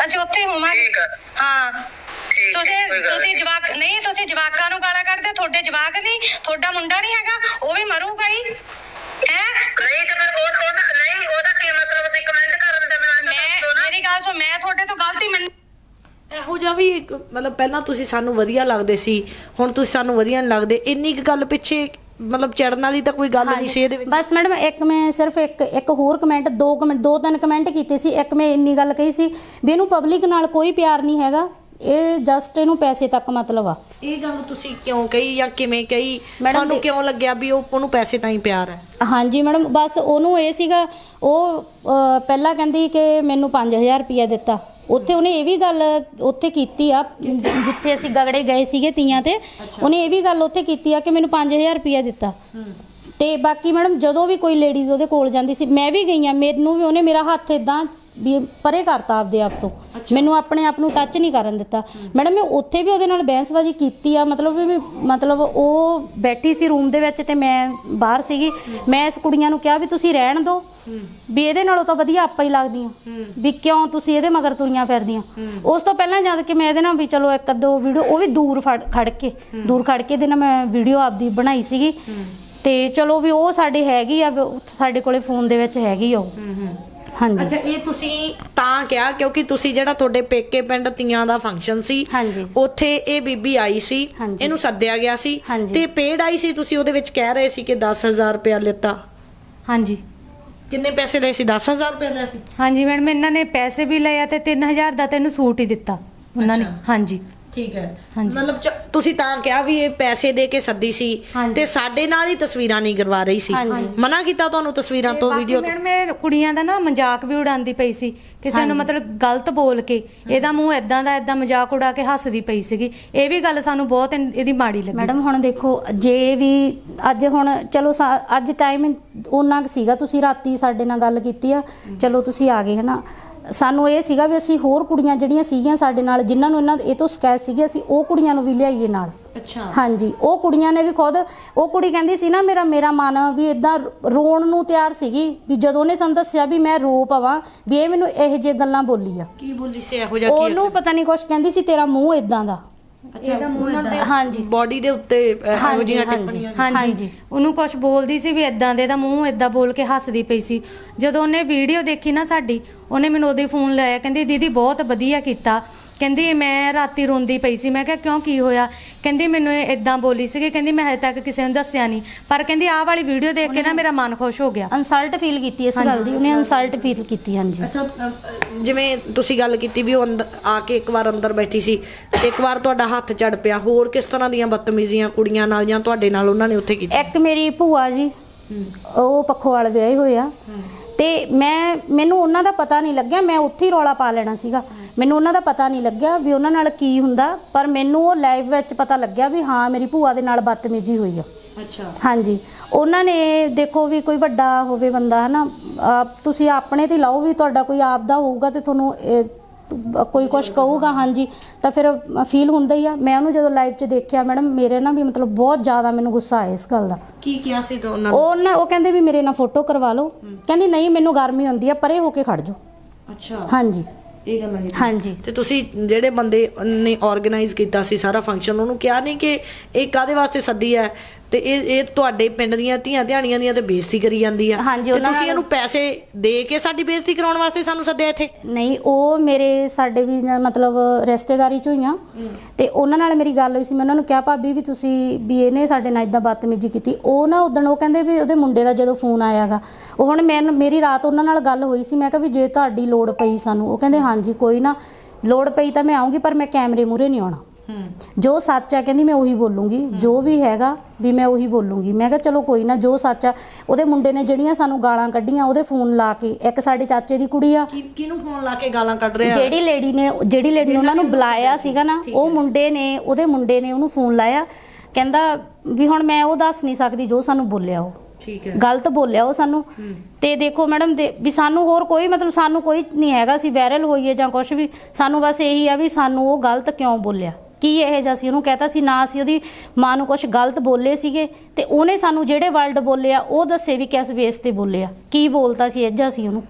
ਅਸੀਂ ਉੱਥੇ ਹੀ ਹੋਵਾਂਗੇ। ਠੀਕ ਆ। ਹਾਂ। ਠੀਕ, ਤੁਸੀਂ ਕੋਈ ਗੱਲ ਤੁਸੀਂ ਨਹੀਂ। ਜਵਾਕ ਨਹੀਂ ਤੁਸੀਂ ਜਵਾਕਾਂ ਨੂੰ ਗਾਲਾਂ ਕੱਢਦੇ ਤੁਹਾਡੇ ਜਵਾਕ ਨਹੀਂ ਤੁਹਾਡਾ ਮੁੰਡਾ ਨਹੀਂ ਹੈਗਾ ਉਹ ਵੀ ਮਰੂਗਾ ਹੀ। ਹੈ? ਨਹੀਂ ਤੇ ਫਿਰ ਉਹ ਉਹਦਾ ਨਹੀਂ ਉਹਦਾ ਕੀ ਮਤਲਬ ਸੀ ਕਮੈਂਟ ਕਰਨ ਦਾ ਮੈਂ ਮੈਂ ਮੇਰੀ ਗੱਲ ਸੁਣ ਮੈਂ ਤੁਹਾਡੇ ਤੋਂ ਗਲਤੀ ਮੰਨ ਇਹੋ ਜਿਹਾ ਵੀ ਇੱਕ ਮਤਲਬ ਪਹਿਲਾਂ ਤੁਸੀਂ ਸਾਨੂੰ ਵਧੀਆ ਲੱਗਦੇ ਸੀ ਹੁਣ ਤੁਸੀਂ ਸਾਨੂੰ ਵਧੀਆ ਨਹੀਂ ਲੱਗਦੇ। ਇੰਨੀ ਕੁ ਗੱਲ ਪਿੱਛੇ ਮਤਲਬ ਚੜਨ ਵਾਲੀ ਤਾਂ ਕੋਈ ਗੱਲ ਨਹੀਂ ਸੀ ਇਹਦੇ ਵਿੱਚ। ਬਸ ਮੈਡਮ ਇੱਕ ਮੈਂ ਸਿਰਫ ਇੱਕ ਇੱਕ ਹੋਰ ਕਮੈਂਟ ਦੋ ਕਮੈਂਟ ਦੋ ਤਿੰਨ ਕਮੈਂਟ ਕੀਤੇ ਸੀ। ਇੱਕ ਮੈਂ ਇੰਨੀ ਗੱਲ ਕਹੀ ਸੀ ਵੀ ਇਹਨੂੰ ਪਬਲਿਕ ਨਾਲ ਕੋਈ ਪਿਆਰ ਨਹੀਂ ਹੈਗਾ। ਇਹ ਜਸਟ ਇਹਨੂੰ ਪੈਸੇ ਤੱਕ ਮਤਲਬ ਆ। ਇਹ ਗੱਲ ਤੁਸੀਂ ਕਿਉਂ ਕਹੀ ਜਾਂ ਕਿਵੇਂ ਕਹੀ? ਤੁਹਾਨੂੰ ਕਿਉਂ ਲੱਗਿਆ ਵੀ ਉਹ ਉਹਨੂੰ ਪੈਸੇ ਤਾਂ ਹੀ ਪਿਆਰ ਹੈ? ਹਾਂਜੀ ਮੈਡਮ ਬਸ ਉਹਨੂੰ ਇਹ ਸੀਗਾ ਉਹ ਪਹਿਲਾਂ ਕਹਿੰਦੀ ਕਿ ਮੈਨੂੰ 5000 ਰੁਪਇਆ ਦਿੱਤਾ। ਉੱਥੇ ਉਹਨੇ ਇਹ ਵੀ ਗੱਲ ਉੱਥੇ ਕੀਤੀ ਆ ਜਿੱਥੇ ਅਸੀਂ ਗਗੜੇ ਗਏ ਸੀਗੇ ਤੀਆਂ ਤੇ ਉਹਨੇ ਇਹ ਵੀ ਗੱਲ ਉੱਥੇ ਕੀਤੀ ਆ ਕਿ ਮੈਨੂੰ 5000 ਰੁਪਇਆ ਦਿੱਤਾ। ਤੇ ਬਾਕੀ ਮੈਡਮ ਜਦੋਂ ਵੀ ਕੋਈ ਲੇਡੀਜ਼ ਉਹਦੇ ਕੋਲ ਜਾਂਦੀ ਸੀ ਮੈਂ ਵੀ ਗਈ ਆ ਮੈਨੂੰ ਵੀ ਉਹਨੇ ਮੇਰਾ ਹੱਥ ਇਦਾਂ ਵੀ ਪਰੇ ਕਰਤਾ ਆਪਦੇ ਆਪ ਤੋਂ। ਮੈਨੂੰ ਆਪਣੇ ਆਪ ਨੂੰ ਟੱਚ ਨਹੀਂ ਕਰਨ ਦਿੱਤਾ। ਮੈਡਮ ਮੈਂ ਉੱਥੇ ਵੀ ਉਹਦੇ ਨਾਲ ਬਹਿਸਬਾਜ਼ੀ ਕੀਤੀ ਆ ਮਤਲਬ ਵੀ ਮਤਲਬ ਉਹ ਬੈਠੀ ਸੀ ਰੂਮ ਦੇ ਵਿੱਚ ਤੇ ਮੈਂ ਬਾਹਰ ਸੀਗੀ। ਮੈਂ ਇਸ ਕੁੜੀਆਂ ਨੂੰ ਕਿਹਾ ਵੀ ਤੁਸੀਂ ਰਹਿਣ ਦਿਓ। ਵੀ ਇਹਦੇ ਨਾਲੋਂ ਤਾਂ ਵਧੀਆ ਆਪਾਂ ਹੀ ਲੱਗਦੀਆਂ। ਵੀ ਕਿਉਂ ਤੁਸੀਂ ਇਹਦੇ ਮਗਰ ਤੁਰੀਆਂ ਫਿਰਦੀਆਂ। ਉਸ ਤੋਂ ਪਹਿਲਾਂ ਜਦ ਕਿ ਮੈਂ ਇਹਦੇ ਨਾਲ ਵੀ ਚਲੋ ਇੱਕ ਅੱਧੋ ਵੀਡੀਓ ਉਹ ਵੀ ਦੂਰ ਖੜ ਕੇ ਦੂਰ ਖੜ ਕੇ ਇਹਦੇ ਨਾਲ ਮੈਂ ਵੀਡੀਓ ਆਪਦੀ ਬਣਾਈ ਸੀਗੀ। ਤੇ ਚਲੋ ਵੀ ਉਹ ਸਾਡੇ ਹੈਗੀ ਆ ਸਾਡੇ ਕੋਲੇ ਫੋਨ ਦੇ ਵਿੱਚ ਹੈਗੀ ਆ ਉਹ। ਹਾਂਜੀ ਅੱਛਾ ਇਹ ਤੁਸੀਂ ਤਾਂ ਕਿਹਾ ਕਿਉਂਕਿ ਤੁਸੀਂ ਜਿਹੜਾ ਤੁਹਾਡੇ ਪੇਕੇ ਪਿੰਡ ਤੀਆਂ ਦਾ ਫੰਕਸ਼ਨ ਸੀ ਹਾਂਜੀ। ਉੱਥੇ ਇਹ ਬੀਬੀ ਆਈ ਸੀ ਹਾਂਜੀ। ਇਹਨੂੰ ਸੱਦਿਆ ਗਿਆ ਸੀ ਹਾਂਜੀ। ਤੇ ਪੇਡ ਆਈ ਸੀ ਤੁਸੀਂ ਉਹਦੇ ਵਿੱਚ ਕਹਿ ਰਹੇ ਸੀ ਕਿ 10000 ਰੁਪਇਆ ਲਿੱਤਾ ਹਾਂਜੀ ਕਿੰਨੇ ਪੈਸੇ ਲਏ ਸੀ 10000 ਰੁਪਇਆ ਲਿਆ ਸੀ ਹਾਂਜੀ ਮੈਡਮ ਇਹਨਾਂ ਨੇ ਪੈਸੇ ਵੀ ਲਏ ਆ ਤੇ 3000 ਦਾ ਤੈਨੂੰ ਸੂਟ ਹੀ ਦਿੱਤਾ ਉਹਨਾਂ ਨੇ ਅੱਛਾ। ਹਾਂਜੀ ਠੀਕ ਹੈ। ਹਾਂਜੀ। ਮਤਲਬ ਚ- ਤੁਸੀਂ ਤਾਂ ਕਿਹਾ ਵੀ ਇਹ ਪੈਸੇ ਦੇ ਕੇ ਸੱਦੀ ਸੀ ਹਾਂਜੀ। ਤੇ ਸਾਡੇ ਨਾਲ ਹੀ ਤਸਵੀਰਾਂ ਨਹੀਂ ਕਰਵਾ ਰਹੀ ਸੀ। ਹਾਂਜੀ। ਮਨਾ ਕੀਤਾ ਤੁਹਾਨੂੰ ਤਸਵੀਰਾਂ ਤੋਂ ਵੀਡੀਓ ਤੋਂ ਮੈਡਮ ਇਹ ਕੁੜੀਆਂ ਦਾ ਨਾ ਮਜ਼ਾਕ ਵੀ ਉਡਾਉਂਦੀ ਪਈ ਸੀ। ਕਿਸੇ ਨੂੰ ਮਤਲਬ ਗਲਤ ਬੋਲ ਕੇ ਇਹਦਾ ਮੂੰਹ ਇਦਾਂ ਦਾ ਇਦਾਂ ਮਜ਼ਾਕ ਉਡਾ ਕੇ ਹੱਸਦੀ ਪਈ ਸੀਗੀ। ਇਹ ਵੀ ਗੱਲ ਸਾਨੂੰ ਬਹੁਤ ਇਨ- ਇਹਦੀ ਮਾੜੀ ਲੱਗੀ। ਮੈਡਮ ਹੁਣ ਦੇਖੋ ਜੇ ਵੀ ਅੱਜ ਹੁਣ ਚਲੋ ਸਾ- ਅੱਜ ਟਾਈਮ ਉਹਨਾਂ ਕੁ ਸੀਗਾ ਤੁਸੀਂ ਰਾਤੀ ਸਾਡੇ ਨਾਲ ਗੱਲ ਕੀਤੀ ਆ। ਚਲੋ ਤੁਸੀਂ ਆ ਗਏ ਹਨਾ? ਸਾਨੂੰ ਇਹ ਸੀਗਾ ਵੀ ਅਸੀਂ ਹੋਰ ਕੁੜੀਆਂ ਜਿਹੜੀਆਂ ਸੀਗੀਆਂ ਸਾਡੇ ਨਾਲ ਜਿਨ੍ਹਾਂ ਨੂੰ ਇਹਨਾਂ ਇਹ ਤੋਂ ਸ਼ਿਕਾਇਤ ਸੀਗੀ ਅਸੀਂ ਉਹ ਕੁੜੀਆਂ ਨੂੰ ਵੀ ਲਿਆਈਏ ਨਾਲ। ਅੱਛਾ। ਹਾਂਜੀ ਉਹ ਕੁੜੀਆਂ ਨੇ ਵੀ ਖੁਦ ਉਹ ਕੁੜੀ ਕਹਿੰਦੀ ਸੀ ਨਾ ਮੇਰਾ ਮੇਰਾ ਮਨ ਵੀ ਇਦਾਂ ਰੋਣ ਨੂੰ ਤਿਆਰ ਸੀਗੀ ਵੀ ਜਦੋਂ ਉਹਨੇ ਸਾਨੂੰ ਦੱਸਿਆ ਵੀ ਮੈਂ ਰੋ ਪਵਾਂ ਵੀ ਇਹ ਮੈਨੂੰ ਇਹੋ ਜਿਹੇ ਗੱਲਾਂ ਬੋਲੀ ਆ। ਕੀ ਬੋਲੀ ਸੀ? ਇਹੋ ਜਿਹਾ ਕੀ ਉਹਨੂੰ ਪਤਾ ਨਹੀਂ ਕੁਛ ਕਹਿੰਦੀ ਸੀ ਤੇਰਾ ਮੂੰਹ ਇਦਾਂ ਦਾ। ਅੱਛਾ ਉਹਨਾਂ ਦੇ ਹਾਂਜੀ। ਬਾਡੀ ਦੇ ਉੱਤੇ ਇਹੋ ਜਿਹੀਆਂ। ਟਿੱਪਣੀਆਂ ਹਾਂਜੀ। ਉਹਨੂੰ ਕੁਝ ਬੋਲਦੀ ਸੀ ਵੀ ਇਦਾਂ ਦੇ ਦਾ ਮੂੰਹ ਇਦਾਂ ਬੋਲ ਕੇ ਹੱਸਦੀ ਪਈ ਸੀ। ਜਦੋਂ ਉਹਨੇ ਵੀਡੀਓ ਦੇਖੀ ਨਾ ਸਾਡੀ ਉਹਨੇ ਮੈਨੂੰ ਉਹਦੇ ਫੋਨ ਲਾਇਆ ਕਹਿੰਦੀ ਦੀਦੀ ਬਹੁਤ ਵਧੀਆ ਕੀਤਾ। ਕਹਿੰਦੀ ਮੈਂ ਰਾਤੀ ਰੋਂਦੀ ਪਈ ਸੀ। ਮੈਂ ਕਿਹਾ ਕਿਉਂ ਕੀ ਹੋਇਆ? ਕਹਿੰਦੀ ਮੈਨੂੰ ਇਦਾਂ ਬੋਲੀ ਸੀਗੀ। ਕਹਿੰਦੀ ਮੈਂ ਹਜੇ ਤੱਕ ਕਿਸੇ ਨੂੰ ਦੱਸਿਆ ਨਹੀਂ। ਪਰ ਕਹਿੰਦੀ ਆਹ ਵਾਲੀ ਵੀਡੀਓ ਦੇਖ ਕੇ ਨਾ ਮੇਰਾ ਮਨ ਖੁਸ਼ ਹੋ ਗਿਆ। ਇਨਸਲਟ ਫੀਲ ਕੀਤੀ ਇਸ ਗੱਲ ਦੀ। ਉਹਨੇ ਇਨਸਲਟ ਫੀਲ ਕੀਤੀ ਹਾਂਜੀ। ਅੱਛਾ ਜਿਵੇਂ ਤੁਸੀਂ ਗੱਲ ਕੀਤੀ ਵੀ ਉਹ ਅੰਦਰ ਆ ਕੇ ਇੱਕ ਵਾਰ ਅੰਦਰ ਬੈਠੀ ਸੀ ਇੱਕ ਵਾਰ ਤੁਹਾਡਾ ਹੱਥ ਚੜ ਪਿਆ। ਹੋਰ ਕਿਸ ਤਰ੍ਹਾਂ ਦੀਆਂ ਬਦਤਮੀਜ਼ੀਆਂ ਕੁੜੀਆਂ ਨਾਲ ਜਾਂ ਤੁਹਾਡੇ ਨਾਲ ਉਹਨਾਂ ਨੇ ਉੱਥੇ ਕੀਤੀ? ਇੱਕ ਮੇਰੀ ਭੂਆ ਜੀ ਉਹ ਪੱਖੋਂ ਵਾਲ ਵਿਆਹੇ ਹੋਏ ਆ। ਤੇ ਮੈਂ ਮੈਨੂੰ ਉਹਨਾਂ ਦਾ ਪਤਾ ਨਹੀਂ ਲੱਗਿਆ। ਮੈਂ ਉੱਥੇ ਹੀ ਰੌਲਾ ਪਾ ਲੈਣਾ ਸੀਗਾ। ਮੈਨੂੰ ਉਹਨਾਂ ਦਾ ਪਤਾ ਨਹੀਂ ਲੱਗਿਆ ਵੀ ਉਹਨਾਂ ਨਾਲ ਕੀ ਹੁੰਦਾ ਪਰ ਮੈਨੂੰ ਉਹ ਲਾਈਵ ਵਿੱਚ ਪਤਾ ਲੱਗਿਆ ਵੀ ਹਾਂ ਮੇਰੀ ਭੂਆ ਦੇ ਨਾਲ ਬਦਤਮੀਜ਼ੀ ਹੋਈ ਆ। ਅੱਛਾ। ਹਾਂਜੀ। ਉਹਨਾਂ ਨੇ ਦੇਖੋ ਵੀ ਕੋਈ ਵੱਡਾ ਹੋਵੇ ਬੰਦਾ ਹਨਾ? ਆਪ ਤੁਸੀਂ ਆਪਣੇ ਤੇ ਲਾਓ ਵੀ ਤੁਹਾਡਾ ਕੋਈ ਆਪ ਦਾ ਹੋਊਗਾ ਤੇ ਤੁਹਾਨੂੰ ਇਹ, ਕੋਈ ਕੁਝ ਕਹੂਗਾ ਹਾਂਜੀ। ਤਾਂ ਫਿਰ ਫੀਲ ਹੁੰਦਾ ਹੀ ਆ। ਮੈਂ ਉਹਨੂੰ ਜਦੋਂ ਲਾਈਵ 'ਚ ਦੇਖਿਆ ਮੈਡਮ ਮੇਰੇ ਨਾਲ ਵੀ ਮਤਲਬ ਬਹੁਤ ਜ਼ਿਆਦਾ ਮੈਨੂੰ ਗੁੱਸਾ ਆਇਆ ਇਸ ਗੱਲ ਦਾ। ਕੀ ਕਿਹਾ ਸੀ ਤਾਂ ਉਹਨਾਂ ਨੇ? ਉਹ ਨਾ ਉਹ ਕਹਿੰਦੇ ਵੀ ਮੇਰੇ ਨਾਲ ਫੋਟੋ ਕਰਵਾ ਲਓ। ਕਹਿੰਦੀ ਨਹੀਂ ਮੈਨੂੰ ਗਰਮੀ ਹੁੰਦੀ ਆ ਪਰੇ ਹੋ ਕੇ ਖੜ ਜਾਓ। ਅੱਛਾ। ਹਾਂਜੀ। ਇਹ ਗੱਲਾਂ ਕੀਤੀ ਹਾਂਜੀ। ਤੇ ਤੁਸੀਂ ਜਿਹੜੇ ਬੰਦੇ ਨੇ ਆਰਗੇਨਾਈਜ਼ ਕੀਤਾ ਸੀ ਸਾਰਾ ਫੰਕਸ਼ਨ ਉਹਨੂੰ ਕਿਹਾ ਨਹੀਂ ਕਿ ਇਹ ਕਾਦੇ ਵਾਸਤੇ ਸੱਦੀ ਹੈ? ਤੇ ਇਹ ਇਹ ਤੁਹਾਡੇ ਪਿੰਡ ਦੀਆਂ ਧੀਆਂ ਧਿਆਣੀਆਂ ਦੀਆਂ ਤੇ ਬੇਇੱਜ਼ਤੀ ਕਰੀ ਜਾਂਦੀ ਆ। ਹਾਂਜੀ, ਤੇ ਉਹਨਾਂ ਤੁਸੀਂ ਨਾਲ- ਇਹਨੂੰ ਪੈਸੇ ਦੇ ਕੇ ਸਾਡੀ ਬੇਇੱਜ਼ਤੀ ਕਰਾਉਣ ਵਾਸਤੇ ਸਾਨੂੰ ਸੱਦਿਆ ਇੱਥੇ? ਨਹੀਂ ਉਹ ਮੇਰੇ ਸਾਡੇ ਵੀ ਨਾ ਮਤਲਬ ਰਿਸ਼ਤੇਦਾਰੀ ਚ ਹੋਈਆਂ ਤੇ ਉਹਨਾਂ ਨਾਲ ਮੇਰੀ ਗੱਲ ਹੋਈ ਸੀ ਮੈਂ ਉਹਨਾਂ ਨੂੰ ਕਿਹਾ ਭਾਬੀ ਵੀ ਤੁਸੀਂ ਵੀ ਇਹਨੇ ਸਾਡੇ ਨਾਲ ਇਦਾਂ ਬਦਤਮੀਜ਼ੀ ਕੀਤੀ। ਉਹ ਨਾ ਉਦੋਂ ਉਹ ਕਹਿੰਦੇ ਵੀ ਉਹਦੇ ਮੁੰਡੇ ਦਾ ਜਦੋਂ ਫੋਨ ਆਇਆਗਾ ਉਹ ਹੁਣ ਮੈਂ ਮੇਰੀ ਰਾਤ ਉਹਨਾਂ ਨਾਲ ਗੱਲ ਹੋਈ ਸੀ ਮੈਂ ਕਿਹਾ ਵੀ ਜੇ ਤੁਹਾਡੀ ਲੋੜ ਪਈ ਸਾਨੂੰ ਉਹ ਕਹਿੰਦੇ ਹਾਂਜੀ ਕੋਈ ਨਾ ਲੋੜ ਪਈ ਤਾਂ ਮੈਂ ਆਉਂਗੀ ਪਰ ਮੈਂ ਕੈਮਰੇ ਮੂਰੇ ਨਹੀਂ ਆਉਣਾ। ਜੋ ਸੱਚ ਆ ਕਹਿੰਦੀ ਮੈਂ ਉਹੀ ਬੋਲੂੰਗੀ। ਜੋ ਵੀ ਹੈਗਾ ਵੀ ਮੈਂ ਉਹੀ ਬੋਲੂੰਗੀ। ਮੈਂ ਕਿਹਾ ਚਲੋ ਕੋਈ ਨਾ ਜੋ ਸੱਚ ਆ ਉਹਦੇ ਮੁੰਡੇ ਨੇ ਜਿਹੜੀਆਂ ਸਾਨੂੰ ਗਾਲਾਂ ਕੱਢੀਆਂ ਉਹਦੇ ਫੋਨ ਲਾ ਕੇ ਇੱਕ ਸਾਡੇ ਚਾਚੇ ਦੀ ਕੁੜੀ ਆ। ਕੀ ਕਿਹਨੂੰ ਫੋਨ ਲਾ ਕੇ ਗਾਲਾਂ ਕੱਢ ਰਿਹਾ? ਜਿਹੜੀ ਲੇਡੀ ਨੇ ਜਿਹੜੀ ਲੇਡੀ ਨੇ ਉਹਨਾਂ ਨੂੰ ਬੁਲਾਇਆ ਸੀਗਾ ਨਾ ਉਹ ਮੁੰਡੇ ਨੇ ਉਹਦੇ ਮੁੰਡੇ ਨੇ ਉਹਨੂੰ ਫੋਨ ਲਾਇਆ। ਕਹਿੰਦਾ ਵੀ ਹੁਣ ਮੈਂ ਉਹ ਦੱਸ ਨਹੀਂ ਸਕਦੀ ਜੋ ਸਾਨੂੰ ਬੋਲਿਆ ਉਹ। ਠੀਕ ਹੈ। ਗਲਤ ਬੋਲਿਆ ਉਹ ਸਾਨੂੰ। ਤੇ ਦੇਖੋ ਮੈਡਮ ਦੇ ਵੀ ਸਾਨੂੰ ਹੋਰ ਕੋਈ ਮਤਲਬ ਸਾਨੂੰ ਕੋਈ ਨਹੀਂ ਹੈਗਾ ਸੀ ਵਾਇਰਲ ਹੋਈਏ ਜਾਂ ਕੁਝ ਵੀ। ਸਾਨੂੰ ਬਸ ਇਹੀ ਆ ਵੀ ਸਾਨੂੰ ਉਹ ਗਲਤ ਕਿਉਂ ਬੋਲਿਆ? ਕੀ ਇਹ ਜਿਹਾ ਸੀ? ਉਹਨੂੰ ਕਹਤਾ ਸੀ, ਨਾ ਸੀ ਉਹਦੀ ਮਾਂ ਨੂੰ ਕੁਝ ਗਲਤ ਬੋਲੇ ਸੀਗੇ ਤੇ ਉਹਨੇ ਸਾਨੂੰ ਜਿਹੜੇ ਵਰਡ ਬੋਲੇ ਆ ਉਹ ਦੱਸੇ ਵੀ ਕਿਸ ਬੇਸ ਤੇ ਬੋਲੇ ਆ ਕੀ ਬੋਲਤਾ ਸੀ, ਇਹ ਜਿਹਾ ਸੀ ਉਹਨੂੰ।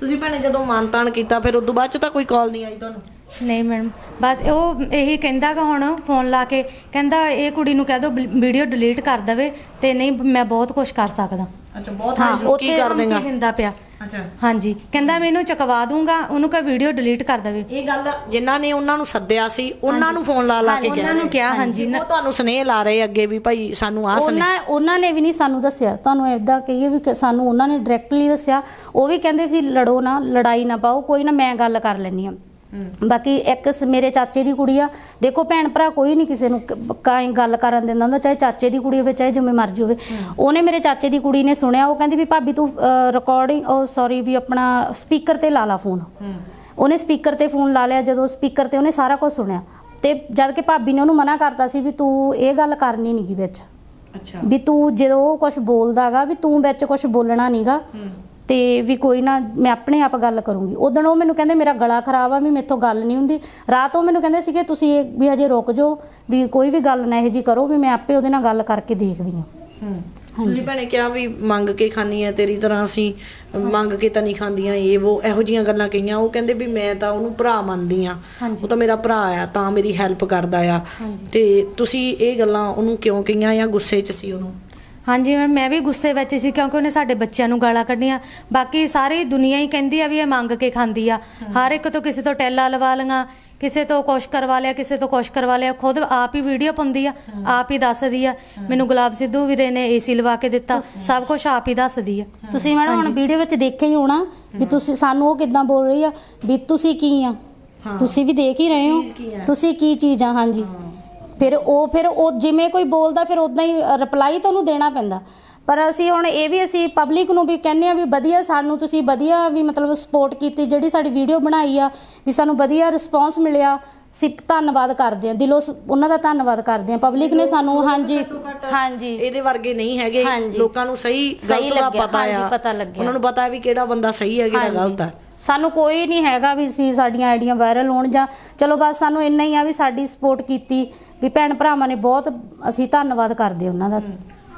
ਤੁਸੀਂ ਭੈਣੇ ਜਦੋਂ ਮਾਨਤਾਨ ਕੀਤਾ, ਫਿਰ ਉਦੋਂ ਬਾਅਦ ਚ ਤਾਂ ਕੋਈ ਕਾਲ ਨਹੀਂ ਆਈ ਤੁਹਾਨੂੰ? ਨਹੀਂ ਮੈਡਮ ਬਸ ਉਹ ਇਹੀ ਕਹਿੰਦਾਗਾ ਹੁਣ ਫੋਨ ਲਾ ਕੇ ਕਹਿੰਦਾ ਇਹ ਕੁੜੀ ਨੂੰ ਕਹਿ ਦੋ ਵੀਡੀਓ ਡਿਲੀਟ ਕਰ ਦੇਵੇ ਤੇ ਨਹੀਂ ਮੈਂ ਬਹੁਤ ਕੁਝ ਕਰ ਸਕਦਾ। ਅੱਛਾ ਬਹੁਤ ਹਾਂ, ਕੀ ਉੱਥੇ ਕਰ ਦੇਗਾ? ਦਿੰਦਾ ਪਿਆ। ਅੱਛਾ। ਹਾਂਜੀ ਕਹਿੰਦਾ ਮੈਨੂੰ ਚਕਵਾ ਦੂੰਗਾ ਉਹਨੂੰ ਕਹ ਵੀਡੀਓ ਡਿਲੀਟ ਕਰ ਦੇਵੇ। ਇਹ ਗੱਲ ਜਿਨ੍ਹਾਂ ਨੇ ਉਹਨਾਂ ਨੂੰ ਸੱਦਿਆ ਸੀ ਉਹਨਾਂ ਨੂੰ ਫੋਨ ਲਾ ਲਾ ਕੇ ਉਹਨਾਂ ਨੂੰ ਕਿਹਾ ਹਾਂਜੀ। ਉਹ ਤੁਹਾਨੂੰ ਸਨੇਹ ਲਾ ਰਹੇ ਅੱਗੇ ਵੀ ਭਾਈ ਸਾਨੂੰ ਆ ਸਨੇਹ ਉਹਨਾਂ ਉਹਨਾਂ ਨੇ ਵੀ ਨਹੀਂ ਸਾਨੂੰ ਦੱਸਿਆ। ਤੁਹਾਨੂੰ ਇਦਾਂ ਕਹੀਏ ਵੀ ਕਿ ਸਾਨੂੰ ਉਹਨਾਂ ਨੇ ਡਾਇਰੈਕਟਲੀ ਦੱਸਿਆ। ਉਹ ਵੀ ਕਹਿੰਦੇ ਵੀ ਲੜੋ ਨਾ ਲੜਾਈ ਨਾ ਪਾਓ ਕੋਈ ਨਾ ਮੈਂ ਗੱਲ ਕਰ ਲੈਣੀ ਆ ਬਾਕੀ ਇੱਕ ਸ- ਮੇਰੇ ਚਾਚੇ ਦੀ ਕੁੜੀ ਆ। ਦੇਖੋ ਭੈਣ ਭਰਾ ਕੋਈ ਨਹੀਂ ਕਿਸੇ ਨੂੰ ਕਾਈ ਗੱਲ ਕਰਨ ਦਿੰਦਾ ਹੁੰਦਾ ਚਾਹੇ ਚਾਚੇ ਦੀ ਕੁੜੀ ਹੋਵੇ ਚਾਹੇ ਜਿਵੇਂ ਮਰਜ਼ੀ ਹੋਵੇ। ਉਹਨੇ ਮੇਰੇ ਚਾਚੇ ਦੀ ਕੁੜੀ ਨੇ ਸੁਣਿਆ ਉਹ ਕਹਿੰਦੀ ਵੀ ਭਾਬੀ ਤੂੰ ਰਿਕਾਰਡਿੰਗ ਉਹ ਸੌਰੀ ਵੀ ਆਪਣਾ ਸਪੀਕਰ ਤੇ ਲਾ ਲਾ ਫੋਨ ਉਹਨੇ ਸਪੀਕਰ ਤੇ ਫੋਨ ਲਾ ਲਿਆ ਜਦੋਂ ਸਪੀਕਰ ਤੇ ਉਹਨੇ ਸਾਰਾ ਕੁਝ ਸੁਣਿਆ। ਤੇ ਜਦ ਕਿ ਭਾਬੀ ਨੇ ਉਹਨੂੰ ਮਨਾ ਕਰਤਾ ਸੀ ਵੀ ਤੂੰ ਇਹ ਗੱਲ ਕਰਨੀ ਨਹੀਂਗੀ ਵਿੱਚ। ਅੱਛਾ। ਵੀ ਤੂੰ ਜਦੋਂ ਉਹ ਕੁਝ ਬੋਲਦਾਗਾ ਵੀ ਤੂੰ ਵਿੱਚ ਕੁਝ ਬੋਲਣਾ ਨਹੀਂਗਾ ਤੇ ਵੀ ਕੋਈ ਨਾ ਮੈਂ ਆਪਣੇ ਆਪ ਗੱਲ ਕਰੂੰਗੀ। ਉਦੋਂ ਉਹ ਮੈਨੂੰ ਕਹਿੰਦੇ ਮੇਰਾ ਗਲਾ ਖਰਾਬ ਆ ਵੀ ਮੇਥੋਂ ਗੱਲ ਨਹੀਂ ਹੁੰਦੀ। ਰਾਤ ਉਹ ਮੈਨੂੰ ਕਹਿੰਦੇ ਸੀਗੇ ਤੁਸੀਂ ਵੀ ਹਜੇ ਰੁਕ ਜਾਓ ਵੀ ਕੋਈ ਵੀ ਗੱਲ ਨਾ ਇਹੋ ਜੀ ਕਰੋ ਵੀ ਮੈਂ ਆਪੇ ਉਹਦੇ ਨਾਲ ਗੱਲ ਕਰਕੇ ਦੇਖਦੀ ਹਾਂ। ਹੂੰ। ਤੁਸੀਂ ਭੈਣੇ ਕਿਹਾ ਵੀ ਮੰਗ ਕੇ ਖਾਣੀ ਆ ਤੇਰੀ ਤਰ੍ਹਾਂ ਅਸੀਂ ਮੰਗ ਕੇ ਤਾਂ ਨਹੀਂ ਖਾਂਦੀਆਂ ਇਹ ਉਹ ਇਹੋ ਜੀਆਂ ਗੱਲਾਂ ਕਹੀਆਂ। ਉਹ ਕਹਿੰਦੇ ਵੀ ਮੈਂ ਤਾਂ ਉਹਨੂੰ ਭਰਾ ਮੰਨਦੀ ਆ। ਉਹ ਤਾਂ ਮੇਰਾ ਭਰਾ ਆ ਤਾਂ ਮੇਰੀ ਹੈਲਪ ਕਰਦਾ ਆ। ਤੇ ਤੁਸੀਂ ਇਹ ਗੱਲਾਂ ਉਹਨੂੰ ਕਿਉਂ ਕਹੀਆਂ ਜਾਂ ਗੁੱਸੇ 'ਚ ਸੀ ਉਹਨੂੰ? ਹਾਂਜੀ ਮੈਮ ਮੈਂ ਵੀ ਗੁੱਸੇ ਵਿੱਚ ਸੀ ਕਿਉਂਕਿ ਉਹਨੇ ਸਾਡੇ ਬੱਚਿਆਂ ਨੂੰ ਗਾਲਾਂ ਕੱਢੀਆਂ। ਬਾਕੀ ਸਾਰੀ ਦੁਨੀਆ ਹੀ ਕਹਿੰਦੀ ਆ ਵੀ ਇਹ ਮੰਗ ਕੇ ਖਾਂਦੀ ਆ। ਹਰ ਇੱਕ ਤੋਂ ਕਿਸੇ ਤੋਂ ਟੈਲਾ ਲਵਾ ਲਈਆਂ ਕਿਸੇ ਤੋਂ ਕੁਛ ਕਰਵਾ ਲਿਆ ਕਿਸੇ ਤੋਂ ਕੁਛ ਕਰਵਾ ਲਿਆ। ਖੁਦ ਆਪ ਹੀ ਵੀਡੀਓ ਪਾਉਂਦੀ ਆ ਆਪ ਹੀ ਦੱਸਦੀ ਆ। ਮੈਨੂੰ ਗੁਲਾਬ ਸਿੱਧੂ ਵੀਰੇ ਨੇ ਏਸੀ ਲਵਾ ਕੇ ਦਿੱਤਾ। ਸਭ ਕੁਝ ਆਪ ਹੀ ਦੱਸਦੀ ਆ। ਤੁਸੀਂ ਮੈਡਮ ਹੁਣ ਵੀਡੀਓ ਵਿੱਚ ਦੇਖਿਆ ਹੀ ਹੋਣਾ ਵੀ ਤੁਸੀਂ ਸਾਨੂੰ ਉਹ ਕਿਦਾਂ ਬੋਲ ਰਹੀ ਆ ਵੀ ਤੁਸੀਂ ਕੀ ਆ? ਤੁਸੀਂ ਵੀ ਦੇਖ ਹੀ ਰਹੇ ਹੋ। ਤੁਸੀਂ ਕੀ ਚੀਜ਼ ਆ? ਹਾਂਜੀ। ਫਿਰ ਉਹ ਫਿਰ ਉਹ ਜਿਵੇਂ ਕੋਈ ਬੋਲਦਾ ਫਿਰ ਉਦਾਂ ਹੀ ਰਿਪਲਾਈ ਤਾਂ ਉਹਨੂੰ ਦੇਣਾ ਪੈਂਦਾ। ਪਰ ਅਸੀਂ ਹੁਣ ਇਹ ਵੀ ਅਸੀਂ ਪਬਲਿਕ ਨੂੰ ਵੀ ਕਹਿੰਨੇ ਆ ਵੀ ਵਧੀਆ ਸਾਨੂੰ ਤੁਸੀਂ ਵਧੀਆ ਵੀ ਮਤਲਬ ਸਪੋਰਟ ਕੀਤੀ ਜਿਹੜੀ ਸਾਡੀ ਵੀਡੀਓ ਬਣਾਈ ਆ ਵੀ ਸਾਨੂੰ ਵਧੀਆ ਰਿਸਪੌਂਸ ਮਿਲਿਆ ਅਸੀਂ ਧੰਨਵਾਦ ਕਰਦੇ ਆ ਦਿਲੋਂ ਉਹਨਾਂ ਦਾ ਧੰਨਵਾਦ ਕਰਦੇ ਆ ਪਬਲਿਕ ਨੇ ਸਾਨੂੰ ਹਾਂਜੀ ਹਾਂਜੀ। ਇਹਦੇ ਵਰਗੇ ਨਹੀਂ ਹੈਗੇ। ਲੋਕਾਂ ਨੂੰ ਸਹੀ ਗਲਤ ਦਾ ਪਤਾ ਆ। ਉਹਨਾਂ ਨੂੰ ਪਤਾ ਵੀ ਕਿਹੜਾ ਬੰਦਾ ਸਹੀ ਹੈ ਕਿਹੜਾ। ਗਲਤ ਹੈ ਸਾਨੂੰ ਕੋਈ ਨਹੀਂ ਹੈਗਾ ਵੀ ਸੀ ਸਾਡੀਆਂ ਆਈਡੀਆਂ ਵਾਇਰਲ ਹੋਣ ਜਾਂ ਚਲੋ ਬਸ ਸਾਨੂੰ ਇੰਨਾ ਹੀ ਆ ਵੀ ਸਾਡੀ ਸਪੋਰਟ ਕੀਤੀ ਵੀ ਭੈਣ ਭਰਾਵਾਂ ਨੇ ਬਹੁਤ ਅਸੀਂ ਧੰਨਵਾਦ ਕਰਦੇ ਉਹਨਾਂ ਦਾ।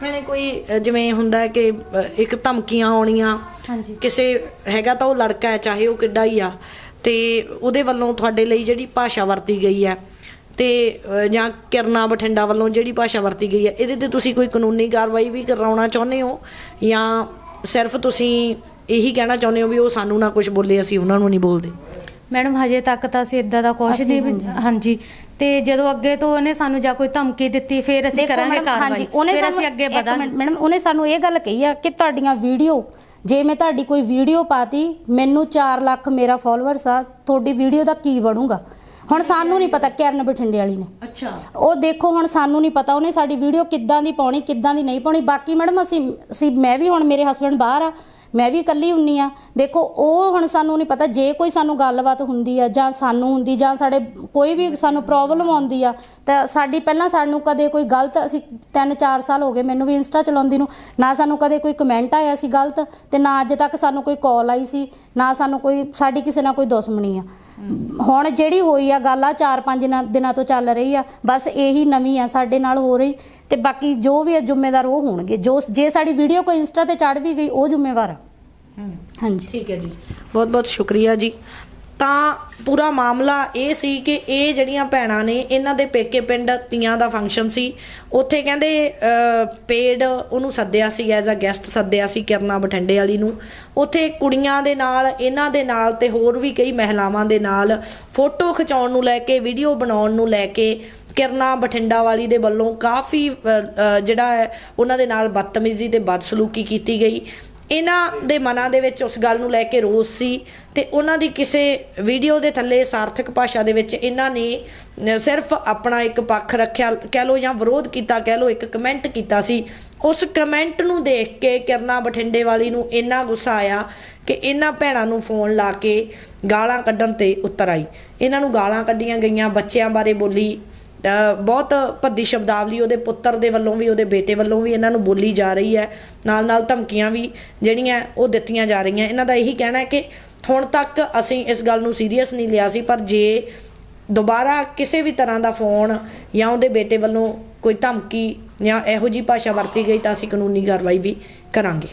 ਮੈਨੇ ਕੋਈ ਅ, ਜਿਵੇਂ ਹੁੰਦਾ ਹੈ ਕਿ ਅ, ਇੱਕ ਧਮਕੀਆਂ ਆਉਣੀਆਂ ਹਾਂਜੀ। ਕਿਸੇ ਹੈਗਾ ਤਾਂ ਉਹ ਲੜਕਾ ਹੈ ਚਾਹੇ ਉਹ ਕਿੱਡਾ ਹੀ ਆ ਤੇ ਉਹਦੇ ਵੱਲੋਂ ਤੁਹਾਡੇ ਲਈ ਜਿਹੜੀ ਭਾਸ਼ਾ ਵਰਤੀ ਗਈ ਹੈ ਤੇ ਅ, ਜਾਂ ਕਿਰਨਾ ਬਠਿੰਡਾ ਵੱਲੋਂ ਜਿਹੜੀ ਭਾਸ਼ਾ ਵਰਤੀ ਗਈ ਹੈ ਇਹਦੇ ਤੇ ਤੁਸੀਂ ਕੋਈ ਕਾਨੂੰਨੀ ਕਾਰਵਾਈ ਵੀ ਕਰਾਉਣਾ ਚਾਹੁੰਦੇ ਹੋ ਜਾਂ ਸਿਰਫ ਤੁਸੀਂ ਇਹੀ ਕਹਿਣਾ ਚਾਹੁੰਦੇ ਹੋ ਵੀ ਉਹ ਸਾਨੂੰ ਨਾ ਕੁਝ ਬੋਲੇ ਅਸੀਂ ਉਹਨਾਂ ਨੂੰ ਨਹੀਂ ਬੋਲਦੇ? ਮੈਡਮ ਹਜੇ ਤੱਕ ਤਾਂ ਅਸੀਂ ਇਦਾਂ ਦਾ ਕੁਝ ਨਹੀਂ ਹਾਂਜੀ। ਤੇ ਜਦੋਂ ਅੱਗੇ ਤੋਂ ਉਹਨੇ ਸਾਨੂੰ ਜਾਂ ਕੋਈ ਧਮਕੀ ਦਿੱਤੀ ਫਿਰ ਅਸੀਂ ਦੇਖੋ ਕਰਾਂਗੇ ਮੈਡਮ, ਕਾਰਵਾਈ। ਹਾਂਜੀ, ਉਹਨੇ ਫਿਰ ਸਾਨੂੰ- ਅਸੀਂ ਅੱਗੇ ਇੱਕ ਵਧਾਂਗੇ। ਮਿੰਟ, ਮੈਡਮ ਉਹਨੇ ਸਾਨੂੰ ਇਹ ਗੱਲ ਕਹੀ ਆ ਕਿ ਤੁਹਾਡੀਆਂ ਵੀਡੀਓ ਜੇ ਮੈਂ ਤੁਹਾਡੀ ਕੋਈ ਵੀਡੀਓ ਪਾਤੀ ਮੈਨੂੰ 4 ਲੱਖ ਮੇਰਾ ਫਾਲੋਅਰਸ ਆ ਤੁਹਾਡੀ ਵੀਡੀਓ ਦਾ ਕੀ ਬਣੂਗਾ? ਹੁਣ ਸਾਨੂੰ ਨਹੀਂ ਪਤਾ ਕਿਰਨ ਬਠਿੰਡੇ ਵਾਲੀ ਨੇ। ਅੱਛਾ। ਉਹ ਦੇਖੋ ਹੁਣ ਸਾਨੂੰ ਨਹੀਂ ਪਤਾ ਉਹਨੇ ਸਾਡੀ ਵੀਡੀਓ ਕਿੱਦਾਂ ਦੀ ਪਾਉਣੀ ਕਿੱਦਾਂ ਦੀ ਨਹੀਂ ਪਾਉਣੀ। ਬਾਕੀ ਮੈਡਮ ਅਸੀਂ ਅਸੀਂ ਮੈਂ ਵੀ ਹੁਣ ਮੇਰੇ ਹਸਬੰਡ ਬਾਹਰ ਆ ਮੈਂ ਵੀ ਇਕੱਲੀ ਹੁੰਨੀ ਆ। ਦੇਖੋ ਉਹ ਹੁਣ ਸਾਨੂੰ ਨਹੀਂ ਪਤਾ ਜੇ ਕੋਈ ਸਾਨੂੰ ਗੱਲਬਾਤ ਹੁੰਦੀ ਆ ਜਾਂ ਸਾਨੂੰ ਹੁੰਦੀ ਜਾਂ ਸਾਡੇ ਕੋਈ ਵੀ ਸਾਨੂੰ ਪ੍ਰੋਬਲਮ ਆਉਂਦੀ ਆ ਤਾਂ ਸਾਡੀ ਪਹਿਲਾਂ ਸਾਨੂੰ ਕਦੇ ਕੋਈ ਗਲਤ ਅਸੀਂ 3-4 ਸਾਲ ਹੋ ਗਏ ਮੈਨੂੰ ਵੀ ਇੰਸਟਾ ਚਲਾਉਂਦੀ ਨੂੰ ਨਾ ਸਾਨੂੰ ਕਦੇ ਕੋਈ ਕਮੈਂਟ ਆਇਆ ਸੀ ਗਲਤ ਤੇ ਨਾ ਅੱਜ ਤੱਕ ਸਾਨੂੰ ਕੋਈ ਕਾਲ ਆਈ ਸੀ ਨਾ ਸਾਨੂੰ ਕੋਈ ਸਾਡੀ ਕਿਸੇ ਨਾਲ ਕੋਈ ਦੁਸ਼ਮਣੀ ਆ। ਹੁਣ ਜਿਹੜੀ ਹੋਈ ਆ ਗੱਲ ਆ 4-5 ਦਿਨਾਂ ਤੋਂ ਚੱਲ ਰਹੀ ਆ ਬਸ ਇਹੀ ਨਵੀਂ ਆ ਸਾਡੇ ਨਾਲ ਹੋ ਰਹੀ ਤੇ ਬਾਕੀ ਜੋ ਵੀ ਆ ਜ਼ਿੰਮੇਦਾਰ ਉਹ ਹੋਣਗੇ। ਜੋ ਜੇ ਸਾਡੀ ਵੀਡੀਓ ਕੋਈ ਇੰਸਟਾ ਤੇ ਚੜ ਵੀ ਗਈ ਉਹ ਜ਼ਿੰਮੇਵਾਰ ਆ। ਹਾਂਜੀ। ਠੀਕ ਹੈ ਜੀ। ਬਹੁਤ ਬਹੁਤ ਸ਼ੁਕਰੀਆ ਜੀ। ਤਾਂ ਪੂਰਾ ਮਾਮਲਾ ਇਹ ਸੀ ਕਿ ਇਹ ਜਿਹੜੀਆਂ ਭੈਣਾਂ ਨੇ, ਇਹਨਾਂ ਦੇ ਪੇਕੇ ਪਿੰਡ ਤੀਆਂ ਦਾ ਫੰਕਸ਼ਨ ਸੀ। ਉੱਥੇ ਕਹਿੰਦੇ ਪੇਡ ਉਹਨੂੰ ਸੱਦਿਆ ਸੀ ਐਜ਼ ਅ ਗੈਸਟ ਸੱਦਿਆ ਸੀ ਕਿਰਨਾ ਬਠਿੰਡੇ ਵਾਲੀ ਨੂੰ। ਉੱਥੇ ਕੁੜੀਆਂ ਦੇ ਨਾਲ, ਇਹਨਾਂ ਦੇ ਨਾਲ ਤੇ ਹੋਰ ਵੀ ਕਈ ਮਹਿਲਾਵਾਂ ਦੇ ਨਾਲ ਫੋਟੋ ਖਿਚਾਉਣ ਨੂੰ ਲੈ ਕੇ ਵੀਡੀਓ ਬਣਾਉਣ ਨੂੰ ਲੈ ਕੇ ਕਿਰਨਾ ਬਠਿੰਡਾ ਵਾਲੀ ਦੇ ਵੱਲੋਂ ਕਾਫੀ ਜਿਹੜਾ ਹੈ, ਉਹਨਾਂ ਦੇ ਨਾਲ ਬਦਤਮੀਜ਼ੀ ਤੇ ਬਦਸਲੂਕੀ ਕੀਤੀ ਗਈ। ਇਹਨਾਂ ਦੇ ਮਨਾਂ ਦੇ ਵਿੱਚ ਉਸ ਗੱਲ ਨੂੰ ਲੈ ਕੇ ਰੋਸ ਸੀ ਤੇ ਉਹਨਾਂ ਦੀ ਕਿਸੇ ਵੀਡੀਓ ਦੇ ਥੱਲੇ ਸਾਰਥਕ ਭਾਸ਼ਾ ਦੇ ਵਿੱਚ ਇਹਨਾਂ ਨੇ ਸਿਰਫ ਆਪਣਾ ਇੱਕ ਪੱਖ ਰੱਖਿਆ, ਕਹਿ ਲੋ ਜਾਂ ਵਿਰੋਧ ਕੀਤਾ, ਕਹਿ ਲੋ ਇੱਕ ਕਮੈਂਟ ਕੀਤਾ ਸੀ। ਉਸ ਕਮੈਂਟ ਨੂੰ ਦੇਖ ਕੇ ਕਿਰਨਾ ਬਠਿੰਡੇ ਵਾਲੀ ਨੂੰ ਇੰਨਾ ਗੁੱਸਾ ਆਇਆ ਕਿ ਇਹਨਾਂ ਭੈਣਾਂ ਨੂੰ ਫੋਨ ਲਾ ਕੇ ਗਾਲਾਂ ਕੱਢਣ ਤੇ ਉਤਰ ਆਈ। ਇਹਨਾਂ ਨੂੰ ਗਾਲਾਂ ਕੱਢੀਆਂ ਗਈਆਂ, ਬੱਚਿਆਂ ਬਾਰੇ ਬੋਲੀ ਬਹੁਤ ਭੱਦੀ ਸ਼ਬਦਾਵਲੀ ਉਹਦੇ ਪੁੱਤਰ ਦੇ ਵੱਲੋਂ ਵੀ, ਉਹਦੇ ਬੇਟੇ ਵੱਲੋਂ ਵੀ ਇਹਨਾਂ ਨੂੰ ਬੋਲੀ ਜਾ ਰਹੀ ਹੈ। ਨਾਲ ਨਾਲ ਧਮਕੀਆਂ ਵੀ ਜਿਹੜੀਆਂ ਉਹ ਦਿੱਤੀਆਂ ਜਾ ਰਹੀਆਂ। ਇਹਨਾਂ ਦਾ ਇਹੀ ਕਹਿਣਾ ਹੈ ਕਿ ਹੁਣ ਤੱਕ ਅਸੀਂ ਇਸ ਗੱਲ ਨੂੰ ਸੀਰੀਅਸ ਨਹੀਂ ਲਿਆ ਸੀ, ਪਰ ਜੇ ਦੁਬਾਰਾ ਕਿਸੇ ਵੀ ਤਰ੍ਹਾਂ ਦਾ ਫੋਨ ਜਾਂ ਉਹਦੇ ਬੇਟੇ ਵੱਲੋਂ ਕੋਈ ਧਮਕੀ ਜਾਂ ਇਹੋ ਜੀ ਭਾਸ਼ਾ ਵਰਤੀ ਗਈ ਤਾਂ ਅਸੀਂ ਕਾਨੂੰਨੀ ਕਾਰਵਾਈ ਵੀ ਕਰਾਂਗੇ।